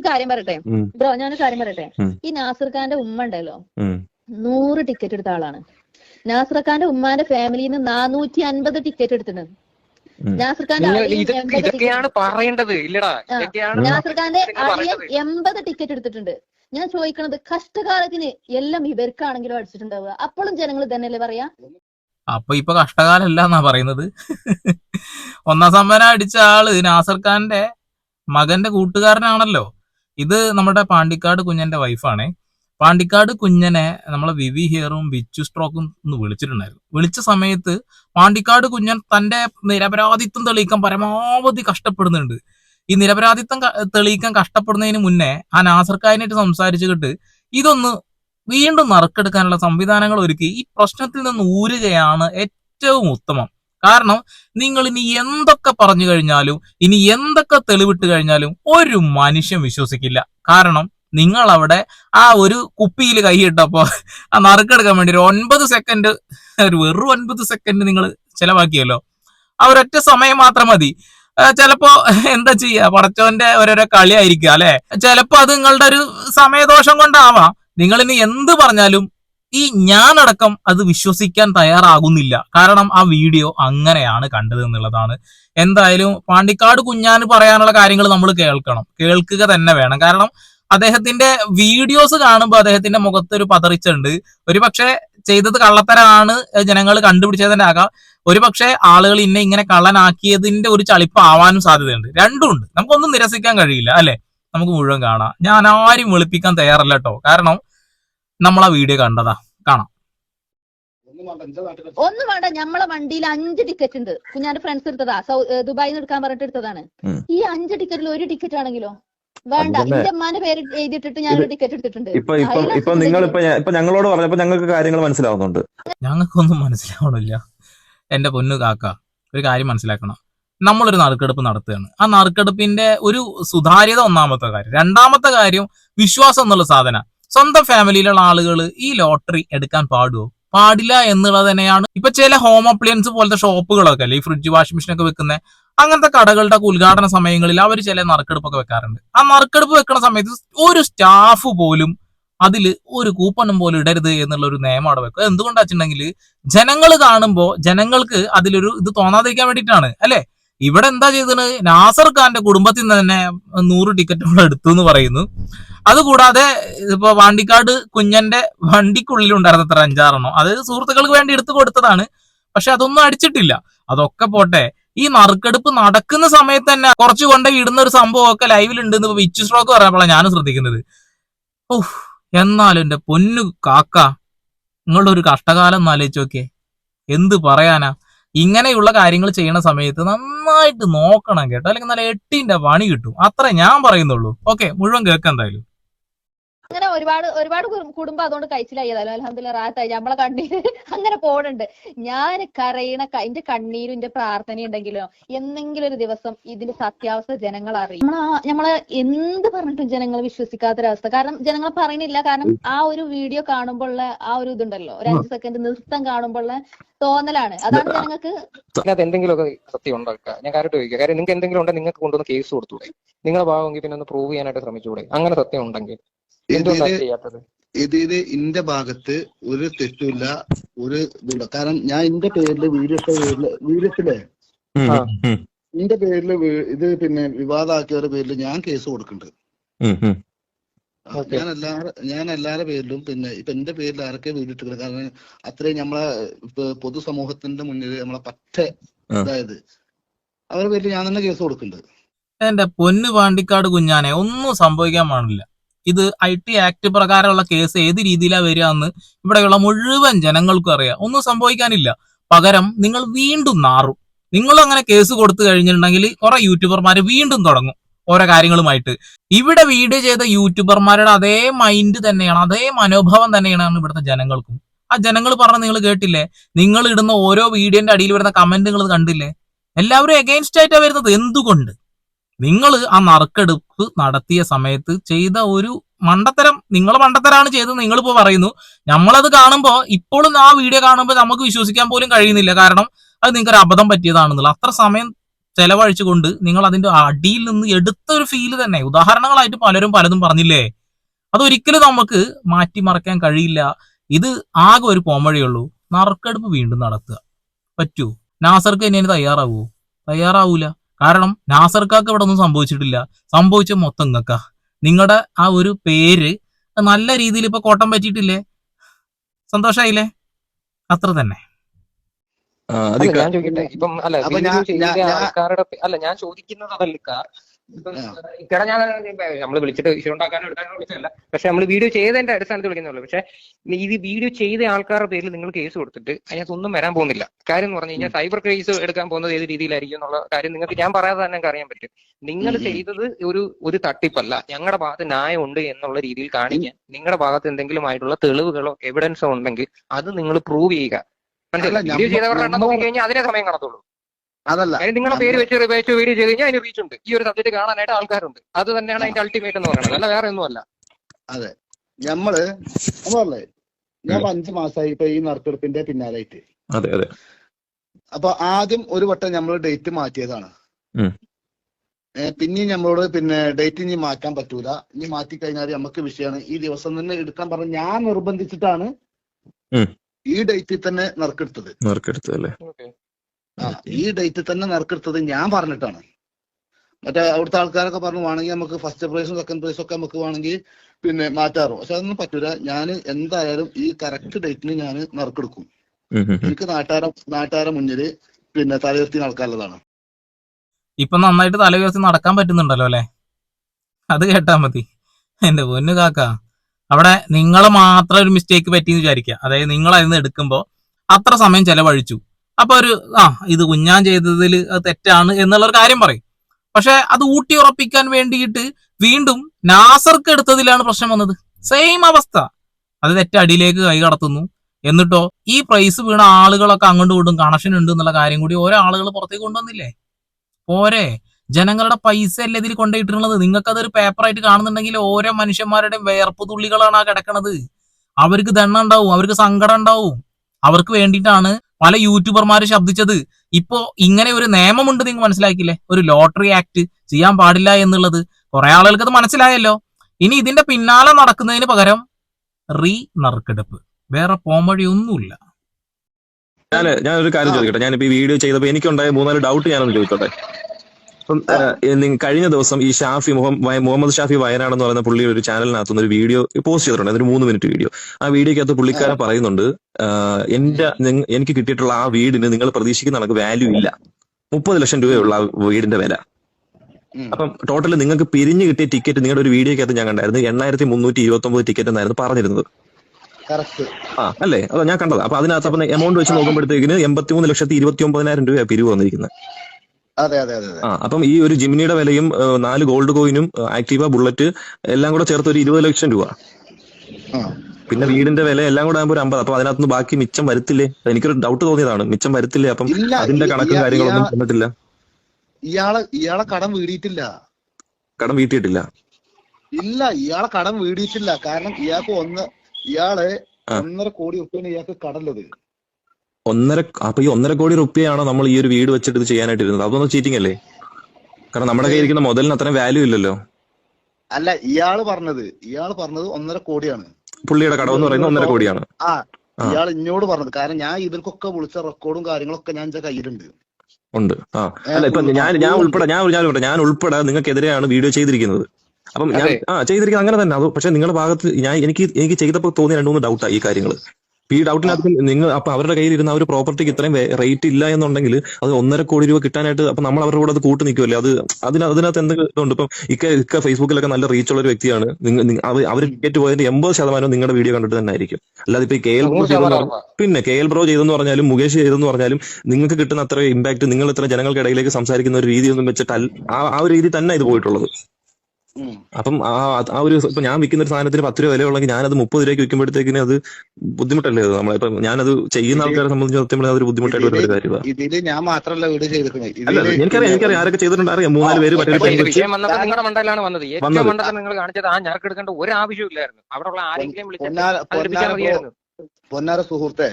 ഒരു കാര്യം പറയട്ടെ. ബ്രോ ഞാനൊരു കാര്യം പറയട്ടെ? ഈ നാസർ ഖാന്റെ ഉമ്മ ഉണ്ടല്ലോ? നൂറ് ടിക്കറ്റ് എടുത്ത ആളാണ്. നാസർ ഖാന്റെ ഉമ്മാന്റെ ഫാമിലിയിൽ നിന്ന് നാനൂറ്റി അൻപത് ടിക്കറ്റ് എടുത്തിട്ടുണ്ട്. നാസർ ഖാന്റെ. നാസർ ഖാന്റെ അളിയൻ എൺപത് ടിക്കറ്റ് എടുത്തിട്ടുണ്ട്. ഞാൻ ചോദിക്കണത് കഷ്ടകാലത്തിന് എല്ലാം ഇവർക്കാണെങ്കിലും അടിച്ചിട്ടുണ്ടാവുക. അപ്പോഴും ജനങ്ങൾ തന്നെയല്ലേ പറയാ? അപ്പൊ ഇപ്പൊ കഷ്ടകാലല്ല എന്നാ പറയുന്നത്? ഒന്നാം സമ്മാനം അടിച്ച ആൾ നാസർ ഖാന്റെ മകന്റെ കൂട്ടുകാരനാണല്ലോ. ഇത് നമ്മുടെ പാണ്ടിക്കാട് കുഞ്ഞന്റെ വൈഫാണ് പാണ്ടിക്കാട് കുഞ്ഞനെ നമ്മളെ വിവി ഹിയറും ബിച്ചു സ്ട്രോക്കും ഒന്ന് വിളിച്ചിട്ടുണ്ടായിരുന്നു. വിളിച്ച സമയത്ത് പാണ്ടിക്കാട് കുഞ്ഞൻ തന്റെ നിരപരാധിത്വം തെളിയിക്കാൻ പരമാവധി കഷ്ടപ്പെടുന്നുണ്ട്. ഈ നിരപരാധിത്വം തെളിയിക്കാൻ കഷ്ടപ്പെടുന്നതിന് മുന്നേ ആ നാസർ ഖാനായിട്ട് സംസാരിച്ചിട്ട് ഇതൊന്ന് വീണ്ടും നറുക്കെടുക്കാനുള്ള സംവിധാനങ്ങൾ ഒരുക്കി ഈ പ്രശ്നത്തിൽ നിന്ന് ഊരുകയാണ് ഏറ്റവും ഉത്തമം. കാരണം നിങ്ങൾ ഇനി എന്തൊക്കെ പറഞ്ഞു കഴിഞ്ഞാലും ഇനി എന്തൊക്കെ തെളിവിട്ട് കഴിഞ്ഞാലും ഒരു മനുഷ്യൻ വിശ്വസിക്കില്ല. കാരണം നിങ്ങൾ അവിടെ ആ ഒരു കുപ്പിയിൽ കൈയിട്ടപ്പോ ആ നറുക്കെടുക്കാൻ വേണ്ടി ഒരു ഒൻപത് സെക്കൻഡ് ഒരു വെറും ഒൻപത് സെക്കൻഡ് നിങ്ങൾ ചെലവാക്കിയല്ലോ. ആ ഒരൊറ്റ സമയം മാത്രം മതി. ചിലപ്പോ എന്താ ചെയ്യാ? പടച്ചോന്റെ ഓരോരോ കളിയായിരിക്കുക അല്ലെ? ചിലപ്പോ അത് നിങ്ങളുടെ ഒരു സമയദോഷം കൊണ്ടാവാം. നിങ്ങൾ ഇനി എന്ത് പറഞ്ഞാലും ഈ ഞാനടക്കം അത് വിശ്വസിക്കാൻ തയ്യാറാകുന്നില്ല. കാരണം ആ വീഡിയോ അങ്ങനെയാണ് കണ്ടത് എന്നുള്ളതാണ്. എന്തായാലും പാണ്ടിക്കാട് കുഞ്ഞാന് പറയാനുള്ള കാര്യങ്ങൾ നമ്മൾ കേൾക്കണം. കേൾക്കുക തന്നെ വേണം. കാരണം അദ്ദേഹത്തിന്റെ വീഡിയോസ് കാണുമ്പോൾ അദ്ദേഹത്തിന്റെ മുഖത്ത് ഒരു പതറിച്ചുണ്ട്. ഒരുപക്ഷെ ചെയ്തത് കള്ളത്തരമാണ് ജനങ്ങൾ കണ്ടുപിടിച്ചതിന്റെ ആകാം. ഒരുപക്ഷെ ആളുകൾ ഇന്നെ ഇങ്ങനെ കള്ളനാക്കിയതിന്റെ ഒരു ചളിപ്പ് ആവാനും സാധ്യതയുണ്ട്. രണ്ടുമുണ്ട്. നമുക്കൊന്നും നിരസിക്കാൻ കഴിയില്ല അല്ലെ? നമുക്ക് മുഴുവൻ കാണാം. ഞാൻ ആരും വെളുപ്പിക്കാൻ തയ്യാറല്ല കേട്ടോ കാരണം നമ്മൾ ആ വീഡിയോ കണ്ടതാ. കാണാം. ഒന്നും വേണ്ട ഞമ്മളെ വണ്ടിയിൽ അഞ്ച് ടിക്കറ്റ് ഉണ്ട്. കുഞ്ഞാന്റെ ഫ്രണ്ട്സ് എടുത്തതാ. ദുബായിൽ നിന്ന് എടുക്കാൻ പറഞ്ഞിട്ട് എടുത്തതാണ്. ഈ അഞ്ച് ടിക്കറ്റിൽ ഒരു ടിക്കറ്റ് ആണെങ്കിലോ? വേണ്ട എന്റെ അമ്മാന്റെ പേര് എഴുതിയിട്ടിട്ട് ഞാൻ ഒരു ടിക്കറ്റ് എടുത്തിട്ടുണ്ട്. ഇപ്പൊ ഇപ്പൊ നിങ്ങൾ ഇപ്പൊ ഇപ്പൊ ഞങ്ങളോട് പറഞ്ഞപ്പോ ഞങ്ങൾക്ക് കാര്യങ്ങൾ മനസ്സിലാവുന്നുണ്ട്. ഞങ്ങൾക്കൊന്നും മനസ്സിലാവണില്ല. എന്റെ പൊന്നു കാക്ക ഒരു കാര്യം മനസ്സിലാക്കണം. നമ്മളൊരു നറുക്കെടുപ്പ് നടത്തുകയാണ്. ആ നറുക്കെടുപ്പിന്റെ ഒരു സുതാര്യത ഒന്നാമത്തെ കാര്യം. രണ്ടാമത്തെ കാര്യം വിശ്വാസം എന്നുള്ള സാധന. സ്വന്തം ഫാമിലിയിലുള്ള ആളുകൾ ഈ ലോട്ടറി എടുക്കാൻ പാടുമോ പാടില്ല എന്നുള്ളത് തന്നെയാണ്. ഇപ്പൊ ചില ഹോം അപ്ലയൻസ് പോലത്തെ ഷോപ്പുകളൊക്കെ അല്ലെ? ഈ ഫ്രിഡ്ജ് വാഷിംഗ് മെഷീൻ ഒക്കെ വെക്കുന്ന അങ്ങനത്തെ കടകളുടെ ഉദ്ഘാടന സമയങ്ങളിൽ അവർ ചില നറുക്കെടുപ്പൊക്കെ വെക്കാറുണ്ട്. ആ നറുക്കെടുപ്പ് വെക്കുന്ന സമയത്ത് ഒരു സ്റ്റാഫ് പോലും അതിൽ ഒരു കൂപ്പണും പോലും ഇടരുത് എന്നുള്ള ഒരു നിയമം അവിടെ വെക്കുക എന്തുകൊണ്ടാ വെച്ചിട്ടുണ്ടെങ്കിൽ ജനങ്ങൾ കാണുമ്പോൾ ജനങ്ങൾക്ക് അതിലൊരു ഇത് തോന്നാതിരിക്കാൻ വേണ്ടിയിട്ടാണ് അല്ലെ? ഇവിടെ എന്താ ചെയ്തത്? നാസർ ഖാന്റെ കുടുംബത്തിൽ നിന്ന് തന്നെ നൂറ് ടിക്കറ്റുകൾ എടുത്തു എന്ന് പറയുന്നു. അതുകൂടാതെ ഇപ്പൊ വാണ്ടിക്കാട് കുഞ്ഞന്റെ വണ്ടിക്കുള്ളിൽ ഉണ്ടായിരുന്ന അത്ര അഞ്ചാറെണ്ണം. അതായത് സുഹൃത്തുക്കൾക്ക് വേണ്ടി എടുത്തു കൊടുത്തതാണ്. പക്ഷെ അതൊന്നും അടിച്ചിട്ടില്ല. അതൊക്കെ പോട്ടെ. ഈ നറുക്കെടുപ്പ് നടക്കുന്ന സമയത്ത് തന്നെ കുറച്ച് കൊണ്ടേ ഇടുന്ന ഒരു സംഭവമൊക്കെ ലൈവിലുണ്ട് എന്ന് വിച്ച് സ്ട്രോക്ക് പറഞ്ഞപ്പോഴാണ് ഞാനും ശ്രദ്ധിക്കുന്നത്. ഓഹ് എന്നാലും എന്റെ പൊന്നു കാക്ക നിങ്ങളുടെ ഒരു കഷ്ടകാലം ഒന്ന് ആലോചിച്ച് നോക്കിയേ. എന്ത് പറയാനാ? ഇങ്ങനെയുള്ള കാര്യങ്ങൾ ചെയ്യുന്ന സമയത്ത് നന്നായിട്ട് നോക്കണം കേട്ടോ. അല്ലെങ്കിൽ നല്ല എട്ടിന്റെ പണി കിട്ടും. അത്ര ഞാൻ പറയുന്നുള്ളൂ. ഓക്കെ മുഴുവൻ കേൾക്കാം എന്തായാലും. അങ്ങനെ ഒരുപാട് ഒരുപാട് കുടുംബം അതുകൊണ്ട് കഴിച്ചിലായതാലും അലഹമില്ല റാത്തായി നമ്മളെ കണ്ണീര് അങ്ങനെ പോണുണ്ട്. ഞാൻ കരയണ എന്റെ കണ്ണീരും എന്റെ പ്രാർത്ഥനയും ഉണ്ടെങ്കിലോ എന്നെങ്കിലും ഒരു ദിവസം ഇതിന്റെ സത്യാവസ്ഥ ജനങ്ങൾ അറിയും. നമ്മളെ നമ്മളെ എന്ത് പറഞ്ഞിട്ടും ജനങ്ങൾ വിശ്വസിക്കാത്തൊരവസ്ഥ. കാരണം ജനങ്ങൾ പറയണില്ല കാരണം ആ ഒരു വീഡിയോ കാണുമ്പോഴുള്ള ആ ഒരു ഇതുണ്ടല്ലോ. ഒരു അഞ്ച് സെക്കൻഡ് നൃത്തം കാണുമ്പോഴുള്ള തോന്നലാണ്. അതാണ് ഞങ്ങൾക്ക് അതിനകത്ത് എന്തെങ്കിലുമൊക്കെ സത്യം ഉണ്ടാക്കുക. ഞാൻ കാര്യമായിട്ട് ചോദിക്കുക കാര്യം നിങ്ങൾക്ക് എന്തെങ്കിലും ഉണ്ടെങ്കിൽ നിങ്ങൾക്ക് കൊണ്ടുവന്ന് കേസ് കൊടുത്തൂടെ. നിങ്ങളെ ഭാഗമെങ്കിൽ പിന്നെ ഒന്ന് പ്രൂവ് ചെയ്യാനായിട്ട് ശ്രമിച്ചൂടെ. അങ്ങനെ സത്യം ഉണ്ടെങ്കിൽ. ഇതിൽ ഇന്റെ ഭാഗത്ത് ഒരു തെറ്റുമില്ല ഒരു ഇതുമില്ല. കാരണം ഞാൻ എന്റെ പേരിൽ വീഡിയോട്ട പേരിൽ വീഡിയോത്തിലെ എന്റെ പേരിൽ ഇത് പിന്നെ വിവാദമാക്കിയവരുടെ പേരിൽ ഞാൻ കേസ് കൊടുക്കുന്നുണ്ട്. ഞാൻ എല്ലാ ഞാൻ എല്ലാവരുടെ പേരിലും പിന്നെ ഇപ്പൊ എന്റെ പേരിൽ ആരൊക്കെ വീഡിയോ ഇട്ടിട്ടുണ്ട് കാരണം അത്രയും നമ്മളെ ഇപ്പൊ പൊതുസമൂഹത്തിന്റെ മുന്നിൽ നമ്മളെ പറ്റ അതായത് അവരുടെ പേരിൽ ഞാൻ തന്നെ കേസ് കൊടുക്കുന്നുണ്ട്. എന്റെ പൊന്ന് പാണ്ടിക്കാട് കുഞ്ഞാനെ ഒന്നും സംഭവിക്കാൻ പാടില്ല. ഇത് ഐ ടി ആക്ട് പ്രകാരമുള്ള കേസ് ഏത് രീതിയിലാണ് വരിക എന്ന് ഇവിടെയുള്ള മുഴുവൻ ജനങ്ങൾക്കും അറിയാം. ഒന്നും സംഭവിക്കാനില്ല. പകരം നിങ്ങൾ വീണ്ടും നാറും. നിങ്ങൾ അങ്ങനെ കേസ് കൊടുത്തു കഴിഞ്ഞിട്ടുണ്ടെങ്കിൽ കുറെ യൂട്യൂബർമാർ വീണ്ടും തുടങ്ങും ഓരോ കാര്യങ്ങളുമായിട്ട്. ഇവിടെ വീഡിയോ ചെയ്ത യൂട്യൂബർമാരുടെ അതേ മൈൻഡ് തന്നെയാണ് അതേ മനോഭാവം തന്നെയാണ് ഇവിടുത്തെ ജനങ്ങൾക്കും. ആ ജനങ്ങൾ പറഞ്ഞ നിങ്ങൾ കേട്ടില്ലേ? നിങ്ങൾ ഇടുന്ന ഓരോ വീഡിയോന്റെ അടിയിൽ വരുന്ന കമന്റുകൾ കണ്ടില്ലേ? എല്ലാവരും എഗൈൻസ്റ്റ് ആയിട്ടാണ് വരുന്നത്. എന്തുകൊണ്ട്? നിങ്ങൾ ആ നറുക്കെടുപ്പ് നടത്തിയ സമയത്ത് ചെയ്ത ഒരു മണ്ടത്തരം നിങ്ങൾ മണ്ടത്തരാണ് ചെയ്തത് നിങ്ങളിപ്പോ പറയുന്നു. നമ്മളത് കാണുമ്പോൾ ഇപ്പോഴും ആ വീഡിയോ കാണുമ്പോൾ നമുക്ക് വിശ്വസിക്കാൻ പോലും കഴിയുന്നില്ല. കാരണം അത് നിങ്ങൾക്ക് ഒരു അബദ്ധം പറ്റിയതാണെന്നുള്ള അത്ര സമയം ചെലവഴിച്ചുകൊണ്ട് നിങ്ങൾ അതിന്റെ അടിയിൽ നിന്ന് എടുത്ത ഒരു ഫീൽ തന്നെ. ഉദാഹരണങ്ങളായിട്ട് പലരും പലതും പറഞ്ഞില്ലേ? അതൊരിക്കലും നമുക്ക് മാറ്റിമറക്കാൻ കഴിയില്ല. ഇത് ആകെ ഒരു പോംവഴിയുള്ളൂ നറുക്കെടുപ്പ് വീണ്ടും നടത്തുക. പറ്റൂ. നാസർക്ക് ഇനി തയ്യാറാവൂ? തയ്യാറാവൂല. കാരണം നാസർക്കാക്ക് ഇവിടെ ഒന്നും സംഭവിച്ചിട്ടില്ല. സംഭവിച്ച മൊത്തം ഇങ്ങക്ക. നിങ്ങളുടെ ആ ഒരു പേര് നല്ല രീതിയിൽ ഇപ്പൊ കോട്ടം പറ്റിയിട്ടില്ലേ? സന്തോഷായില്ലേ? അത്ര തന്നെ. ഞാൻ ചോദിക്കട്ടെ? ഇപ്പം അല്ല ഞാൻ- അല്ല ചോദിക്കുന്നത് അതല്ല. ഇക്കടെ ഞാൻ നമ്മൾ വിളിച്ചിട്ട് ഇഷ്യൂ ഉണ്ടാക്കാനോ എടുക്കാനോ വിളിച്ചതല്ല. പക്ഷെ നമ്മൾ വീഡിയോ ചെയ്തതിന്റെ അടിസ്ഥാനത്തിൽ വിളിക്കുന്നുള്ളൂ പക്ഷെ ഇത് വീഡിയോ ചെയ്ത ആൾക്കാരുടെ പേരിൽ നിങ്ങൾ കേസ് കൊടുത്തിട്ട് അതിനകത്തൊന്നും വരാൻ പോകുന്നില്ല. കാര്യം എന്ന് പറഞ്ഞു കഴിഞ്ഞാൽ സൈബർ കേസ് എടുക്കാൻ പോകുന്നത് ഏത് രീതിയിലായിരിക്കും എന്നുള്ള കാര്യം നിങ്ങൾക്ക് ഞാൻ പറയാതെ തന്നെ അറിയാൻ പറ്റും. നിങ്ങൾ. ചെയ്തത് ഒരു ഒരു തട്ടിപ്പല്ല. ഞങ്ങളുടെ ഭാഗത്ത് ന്യായമുണ്ട് എന്നുള്ള രീതിയിൽ കാണിക്കാൻ നിങ്ങളുടെ ഭാഗത്ത് എന്തെങ്കിലും ആയിട്ടുള്ള തെളിവുകളോ എവിഡൻസോ ഉണ്ടെങ്കിൽ അത് നിങ്ങൾ പ്രൂവ് ചെയ്യുക. മനസ്സിലായി? വീഡിയോ ചെയ്തവരുടെ എണ്ണം നോക്കി കഴിഞ്ഞാൽ അതിനെ സമയം കാണത്തുള്ളൂ. അതല്ല. നിങ്ങളുടെ നിങ്ങളെ പേര് വെച്ച് വെച്ച് വീഡിയോ ചെയ്ത് കഴിഞ്ഞാൽ അതിന് റീച്ച് ഉണ്ട്. ഈ ഒരു സബ്ജക്ട് കാണാനായിട്ട് ആൾക്കാരുണ്ട്. അത് തന്നെയാണ് അതിന്റെ അൾട്ടിമേറ്റ് എന്ന് പറയുന്നത്. അല്ല വേറെ ഒന്നുമല്ല. ഞമ്മൾ നമ്മളല്ലേ ഞാൻ ഇപ്പൊ അഞ്ചു മാസമായി ഇപ്പൊ ഈ നറുക്കെടുപ്പിന്റെ പിന്നാലായിട്ട് അതെ അതെ. അപ്പൊ ആദ്യം ഒരു വട്ടം നമ്മൾ ഡേറ്റ് മാറ്റിയതാണ്. പിന്നെ പിന്നെയും നമ്മളോട് പിന്നെ ഡേറ്റ് ഇനി മാറ്റാൻ പറ്റൂല. ഇനി മാറ്റി കഴിഞ്ഞാൽ നമുക്ക് വിഷയമാണ് ഈ ദിവസം തന്നെ എടുക്കാൻ പറഞ്ഞ ഞാൻ നിർബന്ധിച്ചിട്ടാണ് ഈ ഡേറ്റിൽ തന്നെ നറുക്കെടുത്തത്. നറുക്കെടുത്തത് അല്ലേ? ആ ഈ ഡേറ്റിൽ തന്നെ നറുക്കെടുത്തത് ഞാൻ പറഞ്ഞിട്ടാണ്. മറ്റേ അവിടുത്തെ ആൾക്കാരൊക്കെ പറഞ്ഞു വേണമെങ്കിൽ നമുക്ക് ഫസ്റ്റ് പ്രൈസും സെക്കൻഡ് പ്രൈസും ഒക്കെ നമുക്ക് വേണമെങ്കിൽ പിന്നെ മാറ്റാറോ? പക്ഷെ അതൊന്നും പറ്റൂല. ഞാൻ എന്തായാലും ഈ കറക്റ്റ് ഡേറ്റിന് ഞാൻ നറുക്കെടുക്കും. എനിക്ക് നാട്ടാര നാട്ടാര മുന്നിൽ പിന്നെ തലയുയർത്തി നടക്കാനുള്ളതാണ് ഇപ്പൊ നന്നായിട്ട് തല ഉയർത്തി നടക്കാൻ പറ്റുന്നുണ്ടല്ലോ അല്ലെ? അത് കേട്ടാ മതി. എന്റെ പൊന്നു കാക്ക. അവിടെ നിങ്ങൾ മാത്രം ഒരു മിസ്റ്റേക്ക് പറ്റിയെന്ന് വിചാരിക്കുക. അതായത് നിങ്ങൾ അതിൽ നിന്ന് എടുക്കുമ്പോൾ അത്ര സമയം ചെലവഴിച്ചു. അപ്പൊ ഒരു ആ ഇത് കുഞ്ഞാൻ ചെയ്തതിൽ അത് തെറ്റാണ് എന്നുള്ളൊരു കാര്യം പറയും. പക്ഷെ അത് ഊട്ടി ഉറപ്പിക്കാൻ വേണ്ടിയിട്ട് വീണ്ടും നാസർക്ക് എടുത്തതിലാണ് പ്രശ്നം വന്നത്. സെയിം അവസ്ഥ. അത് തെറ്റടിയിലേക്ക് കൈ കടത്തുന്നു. എന്നിട്ടോ ഈ പ്രൈസ് വീണ ആളുകളൊക്കെ അങ്ങോട്ട് ഇങ്ങോട്ടും കണക്ഷൻ ഉണ്ട് എന്നുള്ള കാര്യം കൂടി ഓരോ ആളുകൾ പുറത്തേക്ക് കൊണ്ടുവന്നില്ലേ? പോരെ. ജനങ്ങളുടെ പൈസ അല്ലേ ഇതിൽ കൊണ്ടുപോയിട്ടുള്ളത്? നിങ്ങൾക്ക് അതൊരു പേപ്പറായിട്ട് കാണുന്നുണ്ടെങ്കിൽ ഓരോ മനുഷ്യന്മാരുടെ വേർപ്പ് തുള്ളികളാണ് ആ കിടക്കണത്. അവർക്ക് ദണ്ണ ഉണ്ടാവും അവർക്ക് സങ്കടം ഉണ്ടാവും. അവർക്ക് വേണ്ടിയിട്ടാണ് പല യൂട്യൂബർമാര് ശബ്ദിച്ചത്. ഇപ്പോ ഇങ്ങനെ ഒരു നിയമമുണ്ട് നിങ്ങൾ മനസ്സിലാക്കിയില്ലേ ഒരു ലോട്ടറി ആക്ട് ചെയ്യാൻ പാടില്ല എന്നുള്ളത്. കുറെ ആളുകൾക്ക് അത് മനസ്സിലായല്ലോ. ഇനി ഇതിന്റെ പിന്നാലെ നടക്കുന്നതിന് പകരം റീ നറുക്കെടുപ്പ്. വേറെ പോംവഴിയൊന്നുമില്ല. ഞാൻ ഞാൻ ഒരു കാര്യം. ചോദിക്കട്ടെ? ഞാനിപ്പോ ഈ വീഡിയോ ചെയ്തപ്പോ എനിക്കുണ്ടായ മൂന്നാൽ ഡൗട്ട് ഞാനൊന്ന് ചോദിച്ചോട്ടെ അപ്പം കഴിഞ്ഞ ദിവസം ഈ ഷാഫി മുഹമ്മദ് മുഹമ്മദ് ഷാഫി വയനാട് എന്ന് പറയുന്ന പുള്ളിയുടെ ഒരു ചാനലിനകത്തുനിന്ന് ഒരു വീഡിയോ പോസ്റ്റ് ചെയ്തിട്ടുണ്ട്. അതൊരു മൂന്ന് മിനിറ്റ് വീഡിയോ. ആ വീഡിയോക്കകത്ത് പുള്ളിക്കാരൻ പറയുന്നുണ്ട് എന്റെ എനിക്ക് കിട്ടിയിട്ടുള്ള ആ വീടിന് നിങ്ങൾ പ്രതീക്ഷിക്കുന്ന നമുക്ക് വാല്യൂ ഇല്ല. മുപ്പത് ലക്ഷം രൂപയുള്ള ആ വീടിന്റെ വില. അപ്പം ടോട്ടൽ നിങ്ങൾക്ക് പിരിഞ്ഞു കിട്ടിയ ടിക്കറ്റ് നിങ്ങളുടെ ഒരു വീഡിയോക്കകത്ത് ഞാൻ കണ്ടായിരുന്നു. എണ്ണായിരത്തി മുന്നൂറ്റി ഇരുപത്തി ഒമ്പത് ടിക്കറ്റ് എന്നായിരുന്നു പറഞ്ഞിരുന്നത്. ആ അല്ലേ? അതാ ഞാൻ കണ്ടത്. അപ്പൊ അതിനകത്ത് അപ്പം എമൗണ്ട് വെച്ച് നോക്കുമ്പോഴത്തേക്കിന് എൺപത്തിമൂന്ന് ലക്ഷത്തി ഇരുപത്തി ഒമ്പതിനായിരം രൂപ പിരിവ് വന്നിരിക്കുന്നത് അതെ അതെ അതെ ആ അപ്പം ഈ ഒരു ജിമിനിയുടെ വിലയും നാല് ഗോൾഡ് കോയിനും ആക്ടീവ ആക്റ്റീവ ബുള്ളറ്റ് എല്ലാം കൂടെ ചേർത്ത് ഒരു ഇരുപത് ലക്ഷം രൂപ. പിന്നെ വീടിന്റെ വില എല്ലാം കൂടെ ആകുമ്പോൾ ഒരു അമ്പത്. അപ്പൊ അതിനകത്തുനിന്ന് ബാക്കി മിച്ചം വരത്തില്ലേ? എനിക്കൊരു ഡൗട്ട് തോന്നിയതാണ്. മിച്ചം വരത്തില്ലേ? അപ്പം അതിന്റെ കണക്കും കാര്യങ്ങളൊന്നും തന്നിട്ടില്ല ഇയാളെ ഇയാളെ കടം വീടിയിട്ടില്ല. കടം വീട്ടിയിട്ടില്ല. ഇല്ല ഇയാളെ കടം വീടിയിട്ടില്ല. കാരണം ഇയാൾക്ക് ഒന്ന് ഇയാൾ. ഒന്നര കോടി ഉറുപ്പിയാണ് ഇയാൾക്ക് കടള്ളത് ഒന്നര അപ്പൊ ഈ ഒന്നര കോടി റുപ്യയാണോ നമ്മൾ ഈ ഒരു വീട് വെച്ചിട്ട് ഇത് ചെയ്യാനായിട്ട് ഇരുന്നത് അതൊന്നും ചീറ്റിംഗ് അല്ലേ? കാരണം നമ്മുടെ കയ്യിൽ ഇരിക്കുന്ന മുതലിന് അത്രയും വാല്യൂ ഇല്ലല്ലോ. അല്ല ഇയാൾ പറഞ്ഞത് ഇയാൾ പറഞ്ഞത് ഒന്നര കോടിയാണ്. പുള്ളിയുടെ കടവ് എന്ന് പറയുന്നത് ഒന്നര കോടിയാണ്. ആ. ഇയാൾ ഇന്നോട് പറഞ്ഞത്. കാരണം ഞാൻ ഇവർക്കൊക്കെ വിളിച്ച റെക്കോർഡും കാര്യങ്ങളൊക്കെ ഞാൻ എന്റെ കയ്യിലുണ്ട്. ഉണ്ട്. ആ. അല്ല ഇപ്പൊ ഞാൻ ഞാൻ ഉൾപ്പെടെ ഞാൻ ഞാൻ ഉൾപ്പെടെ ഞാൻ ഉൾപ്പെടെ നിങ്ങൾക്കെതിരെയാണ് വീഡിയോ ചെയ്തിരിക്കുന്നത്. അപ്പം ഞാൻ. ആ ചെയ്തിരിക്കുന്നത് അങ്ങനെ തന്നെ. അത് പക്ഷെ നിങ്ങളുടെ ഭാഗത്ത് ഞാൻ എനിക്ക് എനിക്ക് ചെയ്തപ്പോൾ തോന്നിയ രണ്ടു മൂന്ന് ഡൗട്ടാണ് ഈ കാര്യങ്ങൾ ഈ ഡൗട്ടിനകത്ത് നിങ്ങൾ അപ്പൊ അവരുടെ കയ്യിൽ ഇരുന്ന ആ ഒരു പ്രോപ്പർട്ടിക്ക് ഇത്രയും റേറ്റ് ഇല്ല എന്നുണ്ടെങ്കിൽ അത് ഒന്നര കോടി രൂപ കിട്ടാനായിട്ട് അപ്പൊ നമ്മൾ അവരുടെ കൂടെ അത് കൂട്ട് നിൽക്കുമല്ലേ അത് അതിന് അതിനകത്ത് എന്തെങ്കിലും ഉണ്ട് ഇപ്പം ഇക്ക ഇക്ക ഫേസ്ബുക്കിലൊക്കെ നല്ല റീച്ച് ഉള്ള ഒരു വ്യക്തിയാണ് നിങ്ങൾ അവർ ടിക്കറ്റ് പോയതിന്റെ എൺപത് ശതമാനം നിങ്ങളുടെ വീഡിയോ കണ്ടിട്ട് തന്നെ ആയിരിക്കും അല്ലാതെ ഇപ്പൊ കെ എൽ ബ്രോ ചെയ്തെന്ന്. പിന്നെ കെ എൽ ബ്രോ ചെയ്തെന്ന് പറഞ്ഞാലും മുകേഷ് ചെയ്തെന്ന് പറഞ്ഞാലും നിങ്ങൾക്ക് കിട്ടുന്ന അത്ര ഇമ്പാക്ട് നിങ്ങൾ ഇത്ര ജനങ്ങൾക്കിടയിലേക്ക് സംസാരിക്കുന്ന ഒരു രീതി ഒന്നും വെച്ചിട്ട് ആ ഒരു രീതി തന്നെ ഇത് പോയിട്ടുള്ളത്. അപ്പം ആ ആ ഒരു ഇപ്പൊ ഞാൻ വിൽക്കുന്ന ഒരു സാധനത്തിന് പത്ത് രൂപ വിലയുള്ളെങ്കിൽ ഞാനത് മുപ്പത് രൂപയ്ക്ക് വിൽക്കുമ്പോഴത്തേക്കിന് അത് ബുദ്ധിമുട്ടല്ലേ അത് ഞാൻ ഞാനത് ചെയ്യുന്ന ആൾക്കാരെ സംബന്ധിച്ച് സത്യം പറഞ്ഞാൽ അതൊരു ബുദ്ധിമുട്ടായിട്ട് വരുന്ന ഒരു കാര്യമാണ് ഇതിൽ ഞാൻ മാത്രമല്ല വീട് ചെയ്തിരിക്കുന്നത്. എനിക്കറിയാം എനിക്കറിയാം. ആരൊക്കെ ചെയ്തിട്ടുണ്ട് അറിയാം. മൂന്നാൽ പേര് നിങ്ങളുടെ മണ്ടയിലാണ് വന്നത്. ഏറ്റവും. മണ്ടത്തിൽ നിങ്ങൾ കാണിച്ചത് ആ ഞെരക്കെടുക്കേണ്ട ഒരു ആവശ്യമില്ലായിരുന്നു അവിടെ ഉള്ള ആരെങ്കിലും വിളിച്ചിട്ട് പൊന്നാര സുഹൃത്തെ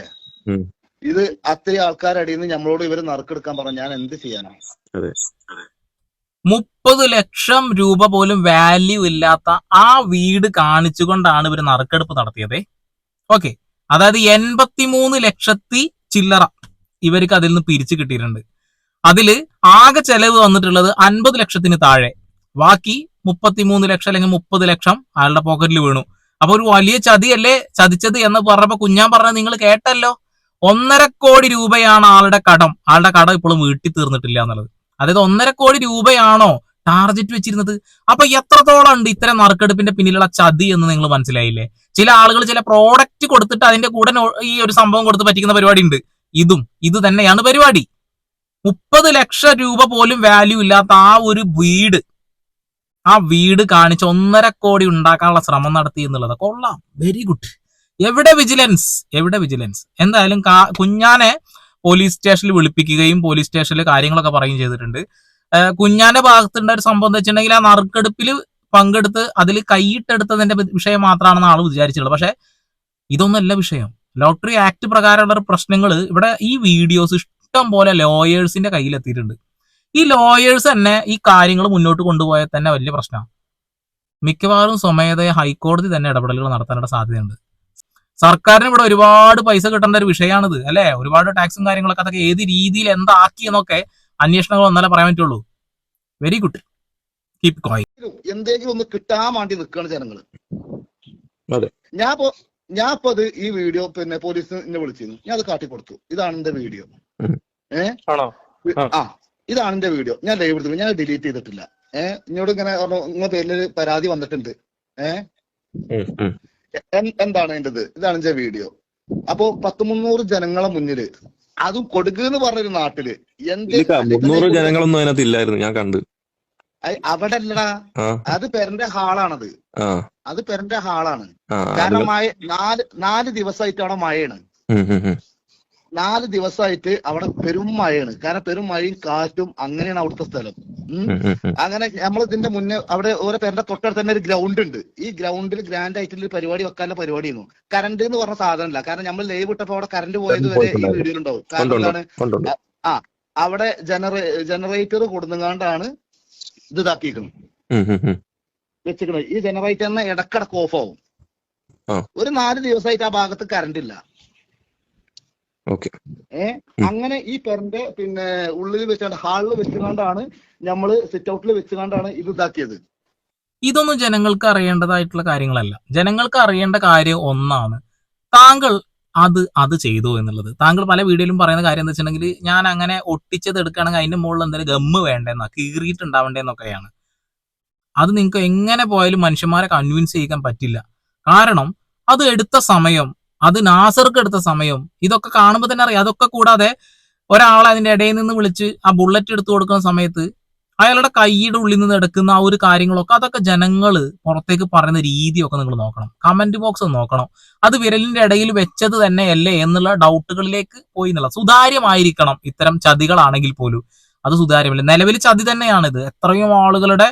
ഇത് അത്രയും ആൾക്കാരടിയിൽ നിന്ന് നമ്മളോട് ഇവർ നറുക്കെടുക്കാൻ പറഞ്ഞു. ഞാൻ എന്ത് ചെയ്യാനാണ് അതെ. മുപ്പത് ലക്ഷം രൂപ പോലും വാല്യൂ ഇല്ലാത്ത ആ വീട് കാണിച്ചുകൊണ്ടാണ് ഇവർ നറുക്കെടുപ്പ് നടത്തിയത്. ഓക്കെ അതായത് എൺപത്തിമൂന്ന് ലക്ഷത്തി ചില്ലറ ഇവർക്ക് അതിൽ നിന്ന് പിരിച്ചു കിട്ടിയിട്ടുണ്ട്. അതിൽ ആകെ ചെലവ് വന്നിട്ടുള്ളത് അൻപത് ലക്ഷത്തിന് താഴെ. ബാക്കി മുപ്പത്തിമൂന്ന് ലക്ഷം അല്ലെങ്കിൽ മുപ്പത് ലക്ഷം അയാളുടെ പോക്കറ്റിൽ വീണു. അപ്പൊ ഒരു വലിയ ചതിയല്ലേ? ചതിച്ചത് എന്ന് പറഞ്ഞപ്പോ കുഞ്ഞാൻ പറഞ്ഞത് നിങ്ങൾ കേട്ടല്ലോ. ഒന്നര കോടി രൂപയാണ് ആളുടെ കടം. ആളുടെ കടം ഇപ്പോഴും വീട്ടിൽ തീർന്നിട്ടില്ല എന്നുള്ളത്. അതായത് ഒന്നര കോടി രൂപയാണോ ടാർജറ്റ് വെച്ചിരുന്നത്? അപ്പൊ എത്രത്തോളം ഉണ്ട് ഇത്തരം നറുക്കെടുപ്പിന്റെ പിന്നിലുള്ള ചതി എന്ന് നിങ്ങൾ മനസ്സിലായില്ലേ? ചില ആളുകൾ ചില പ്രോഡക്റ്റ് കൊടുത്തിട്ട് അതിന്റെ കൂടെ ഈ ഒരു സംഭവം കൊടുത്ത് പറ്റിക്കുന്ന പരിപാടി ഉണ്ട്. ഇതും. ഇത് തന്നെയാണ് പരിപാടി. മുപ്പത് ലക്ഷം രൂപ പോലും വാല്യൂ ഇല്ലാത്ത ആ ഒരു വീട്. ആ വീട് കാണിച്ച് ഒന്നര കോടി ഉണ്ടാക്കാനുള്ള ശ്രമം നടത്തി എന്നുള്ളത്. കൊള്ളാം. വെരി ഗുഡ് എവിടെ വിജിലൻസ് എവിടെ വിജിലൻസ് എന്തായാലും കുഞ്ഞാനെ പോലീസ് സ്റ്റേഷനിൽ വിളിപ്പിക്കുകയും പോലീസ് സ്റ്റേഷനിൽ കാര്യങ്ങളൊക്കെ പറയുകയും ചെയ്തിട്ടുണ്ട്. കുഞ്ഞാന്റെ ഭാഗത്തുണ്ട ഒരു സംഭവം എന്ന് വെച്ചിട്ടുണ്ടെങ്കിൽ ആ നറുക്കെടുപ്പിൽ പങ്കെടുത്ത് അതിൽ കൈയിട്ടെടുത്തതിന്റെ വിഷയം മാത്രമാണെന്ന് ആൾ വിചാരിച്ചുള്ളത് പക്ഷെ ഇതൊന്നല്ല വിഷയം. ലോട്ടറി ആക്ട് പ്രകാരമുള്ള പ്രശ്നങ്ങൾ ഇവിടെ ഈ വീഡിയോസ് ഇഷ്ടം പോലെ ലോയേഴ്സിന്റെ കയ്യിലെത്തിയിട്ടുണ്ട്. ഈ ലോയേഴ്സ് തന്നെ ഈ കാര്യങ്ങൾ മുന്നോട്ട് കൊണ്ടുപോയാൽ തന്നെ വലിയ പ്രശ്നമാണ്. മിക്കവാറും സ്വമേധയ ഹൈക്കോടതി തന്നെ ഇടപെടലുകൾ നടത്താനുള്ള സാധ്യതയുണ്ട്. സർക്കാരിന് ഇവിടെ ഒരുപാട് പൈസ കിട്ടേണ്ട ഒരു വിഷയമാണിത് അല്ലെ? ഒരുപാട് ടാക്സും കാര്യങ്ങളൊക്കെ അതൊക്കെ ഏത് രീതിയിൽ എന്താക്കി എന്നൊക്കെ അന്വേഷണങ്ങൾ ഒന്നല്ലേ പറയാൻ പറ്റുള്ളൂ. വെരി ഗുഡ് കീപ് കോയിൻ എന്തെങ്കിലും ഒന്ന് കിട്ടാൻ വേണ്ടി നിൽക്കുകയാണ് ജനങ്ങൾ അതെ. ഞാൻ ഇപ്പോ ഞാൻ ഇപ്പൊ അത് ഈ വീഡിയോ പിന്നെ പോലീസ് എന്നെ വിളിച്ചിരുന്നു. ഞാൻ അത് കാട്ടി കൊടുത്തു. ഇതാണ് എന്റെ വീഡിയോ. ഏഹ് ആണോ? ആ. ഇതാണ് എന്റെ വീഡിയോ. ഞാൻ ലൈവ് എടുത്തു ഞാൻ ഡിലീറ്റ് ചെയ്തിട്ടില്ല. ഏഹ് എന്നോട് ഇങ്ങനെ പറഞ്ഞു, ഇങ്ങനെ പേരിൽ പരാതി വന്നിട്ടുണ്ട്. ഏഹ് എന്താണ് അതിന്റെ ഇതാണ് എന്റെ വീഡിയോ അപ്പോ പത്ത് മുന്നൂറ് ജനങ്ങളെ മുന്നിൽ അതും കൊടുക്കുക എന്ന് പറഞ്ഞൊരു നാട്ടിൽ എന്ത് മുന്നൂറ് ജനങ്ങളൊന്നും അതിനകത്ത് ഇല്ലായിരുന്നു ഞാൻ കണ്ട്. അവിടെ അല്ലടാ അത് പെരന്റെ ഹാളാണത്. അത് പെരന്റെ ഹാളാണ്. കാരണം മഴ നാല് നാല് ദിവസമായിട്ട് അവിടെ മഴയാണ്. നാല് ദിവസമായിട്ട് അവിടെ പെരും മഴയാണ്. കാരണം പെരും മഴയും കാറ്റും അങ്ങനെയാണ് അവിടുത്തെ സ്ഥലം. അങ്ങനെ നമ്മൾ ഇതിന്റെ മുന്നേ അവിടെ ഓരോ പേരുടെ തൊട്ടടുത്ത് തന്നെ ഒരു ഗ്രൗണ്ട് ഉണ്ട്. ഈ ഗ്രൗണ്ടിൽ ഗ്രാൻഡ് ആയിട്ടുള്ള ഒരു പരിപാടി വെക്കാനുള്ള പരിപാടിയായിരുന്നു. കറണ്ട് എന്ന് പറഞ്ഞ സാധനമല്ല. കാരണം നമ്മൾ ലൈവ് ഇട്ടപ്പോ അവിടെ കറണ്ട് പോയത് വരെ ഈ വീഡിയോ ഉണ്ടാവും. ഉണ്ട്, കാരണം എന്താണ്? ഉണ്ട്. അവിടെ ജനറേ ജനറേറ്റർ കൊടുങ്ങാണ്ടാണ് ഇത് ഇതാക്കിയിരിക്കുന്നത്. വെച്ചിരിക്കുന്നത്. ഈ ജനറേറ്ററിന് ഇടക്കിടക്ക് ഓഫ് ആവും. ആ. ഒരു നാല് ദിവസമായിട്ട് ആ ഭാഗത്ത് കറണ്ട് ഇല്ല. ഓക്കെ. ഏ? അങ്ങനെ ഈ പെരന്റെ പിന്നെ ഉള്ളിൽ വെച്ചാണ്ട് ഹാളിൽ വെച്ചുകൊണ്ടാണ് നമ്മൾ സിറ്റ് ഔട്ടിൽ വെച്ചുകൊണ്ടാണ് ഇത് ഇതാക്കിയത്. ഇതൊന്നും ജനങ്ങൾക്ക് അറിയേണ്ടതായിട്ടുള്ള കാര്യങ്ങളല്ല. ജനങ്ങൾക്ക് അറിയേണ്ട കാര്യം ഒന്നാണ്. താങ്കൾ അത് അത് ചെയ്തു എന്നുള്ളത്. താങ്കൾ പല വീഡിയോയിലും പറയുന്ന കാര്യം എന്താ വെച്ചിട്ടുണ്ടെങ്കിൽ ഞാൻ അങ്ങനെ ഒട്ടിച്ചത് എടുക്കുകയാണെങ്കിൽ അതിന്റെ മുകളിൽ എന്തെങ്കിലും ഗമ്മ് വേണ്ടെന്നാ കീറിയിട്ടുണ്ടാവേണ്ടെന്നൊക്കെയാണ്. അത് നിങ്ങൾക്ക് എങ്ങനെ പോയാലും മനുഷ്യന്മാരെ കൺവിൻസ് ചെയ്യിക്കാൻ പറ്റില്ല. കാരണം അത് എടുത്ത സമയം അത് നാസർക്ക് എടുത്ത സമയവും ഇതൊക്കെ കാണുമ്പോൾ തന്നെ അറിയാം. അതൊക്കെ കൂടാതെ ഒരാളെ അതിന്റെ ഇടയിൽ നിന്ന് വിളിച്ച് ആ ബുള്ളറ്റ് എടുത്തു കൊടുക്കുന്ന സമയത്ത് അയാളുടെ കൈയുടെ ഉള്ളിൽ നിന്ന് എടുക്കുന്ന ആ ഒരു കാര്യങ്ങളൊക്കെ അതൊക്കെ ജനങ്ങൾ പുറത്തേക്ക് പറയുന്ന രീതിയൊക്കെ നിങ്ങൾ നോക്കണം. കമന്റ് ബോക്സ് നോക്കണം. അത് വിരലിന്റെ ഇടയിൽ വെച്ചത് തന്നെ അല്ലേ എന്നുള്ള ഡൗട്ടുകളിലേക്ക് പോയി എന്നുള്ള സുതാര്യമായിരിക്കണം ഇത്തരം ചതികളാണെങ്കിൽ പോലും. അത് സുതാര്യമല്ല. നിലവിൽ ചതി ഇത് എത്രയും ആളുകളുടെ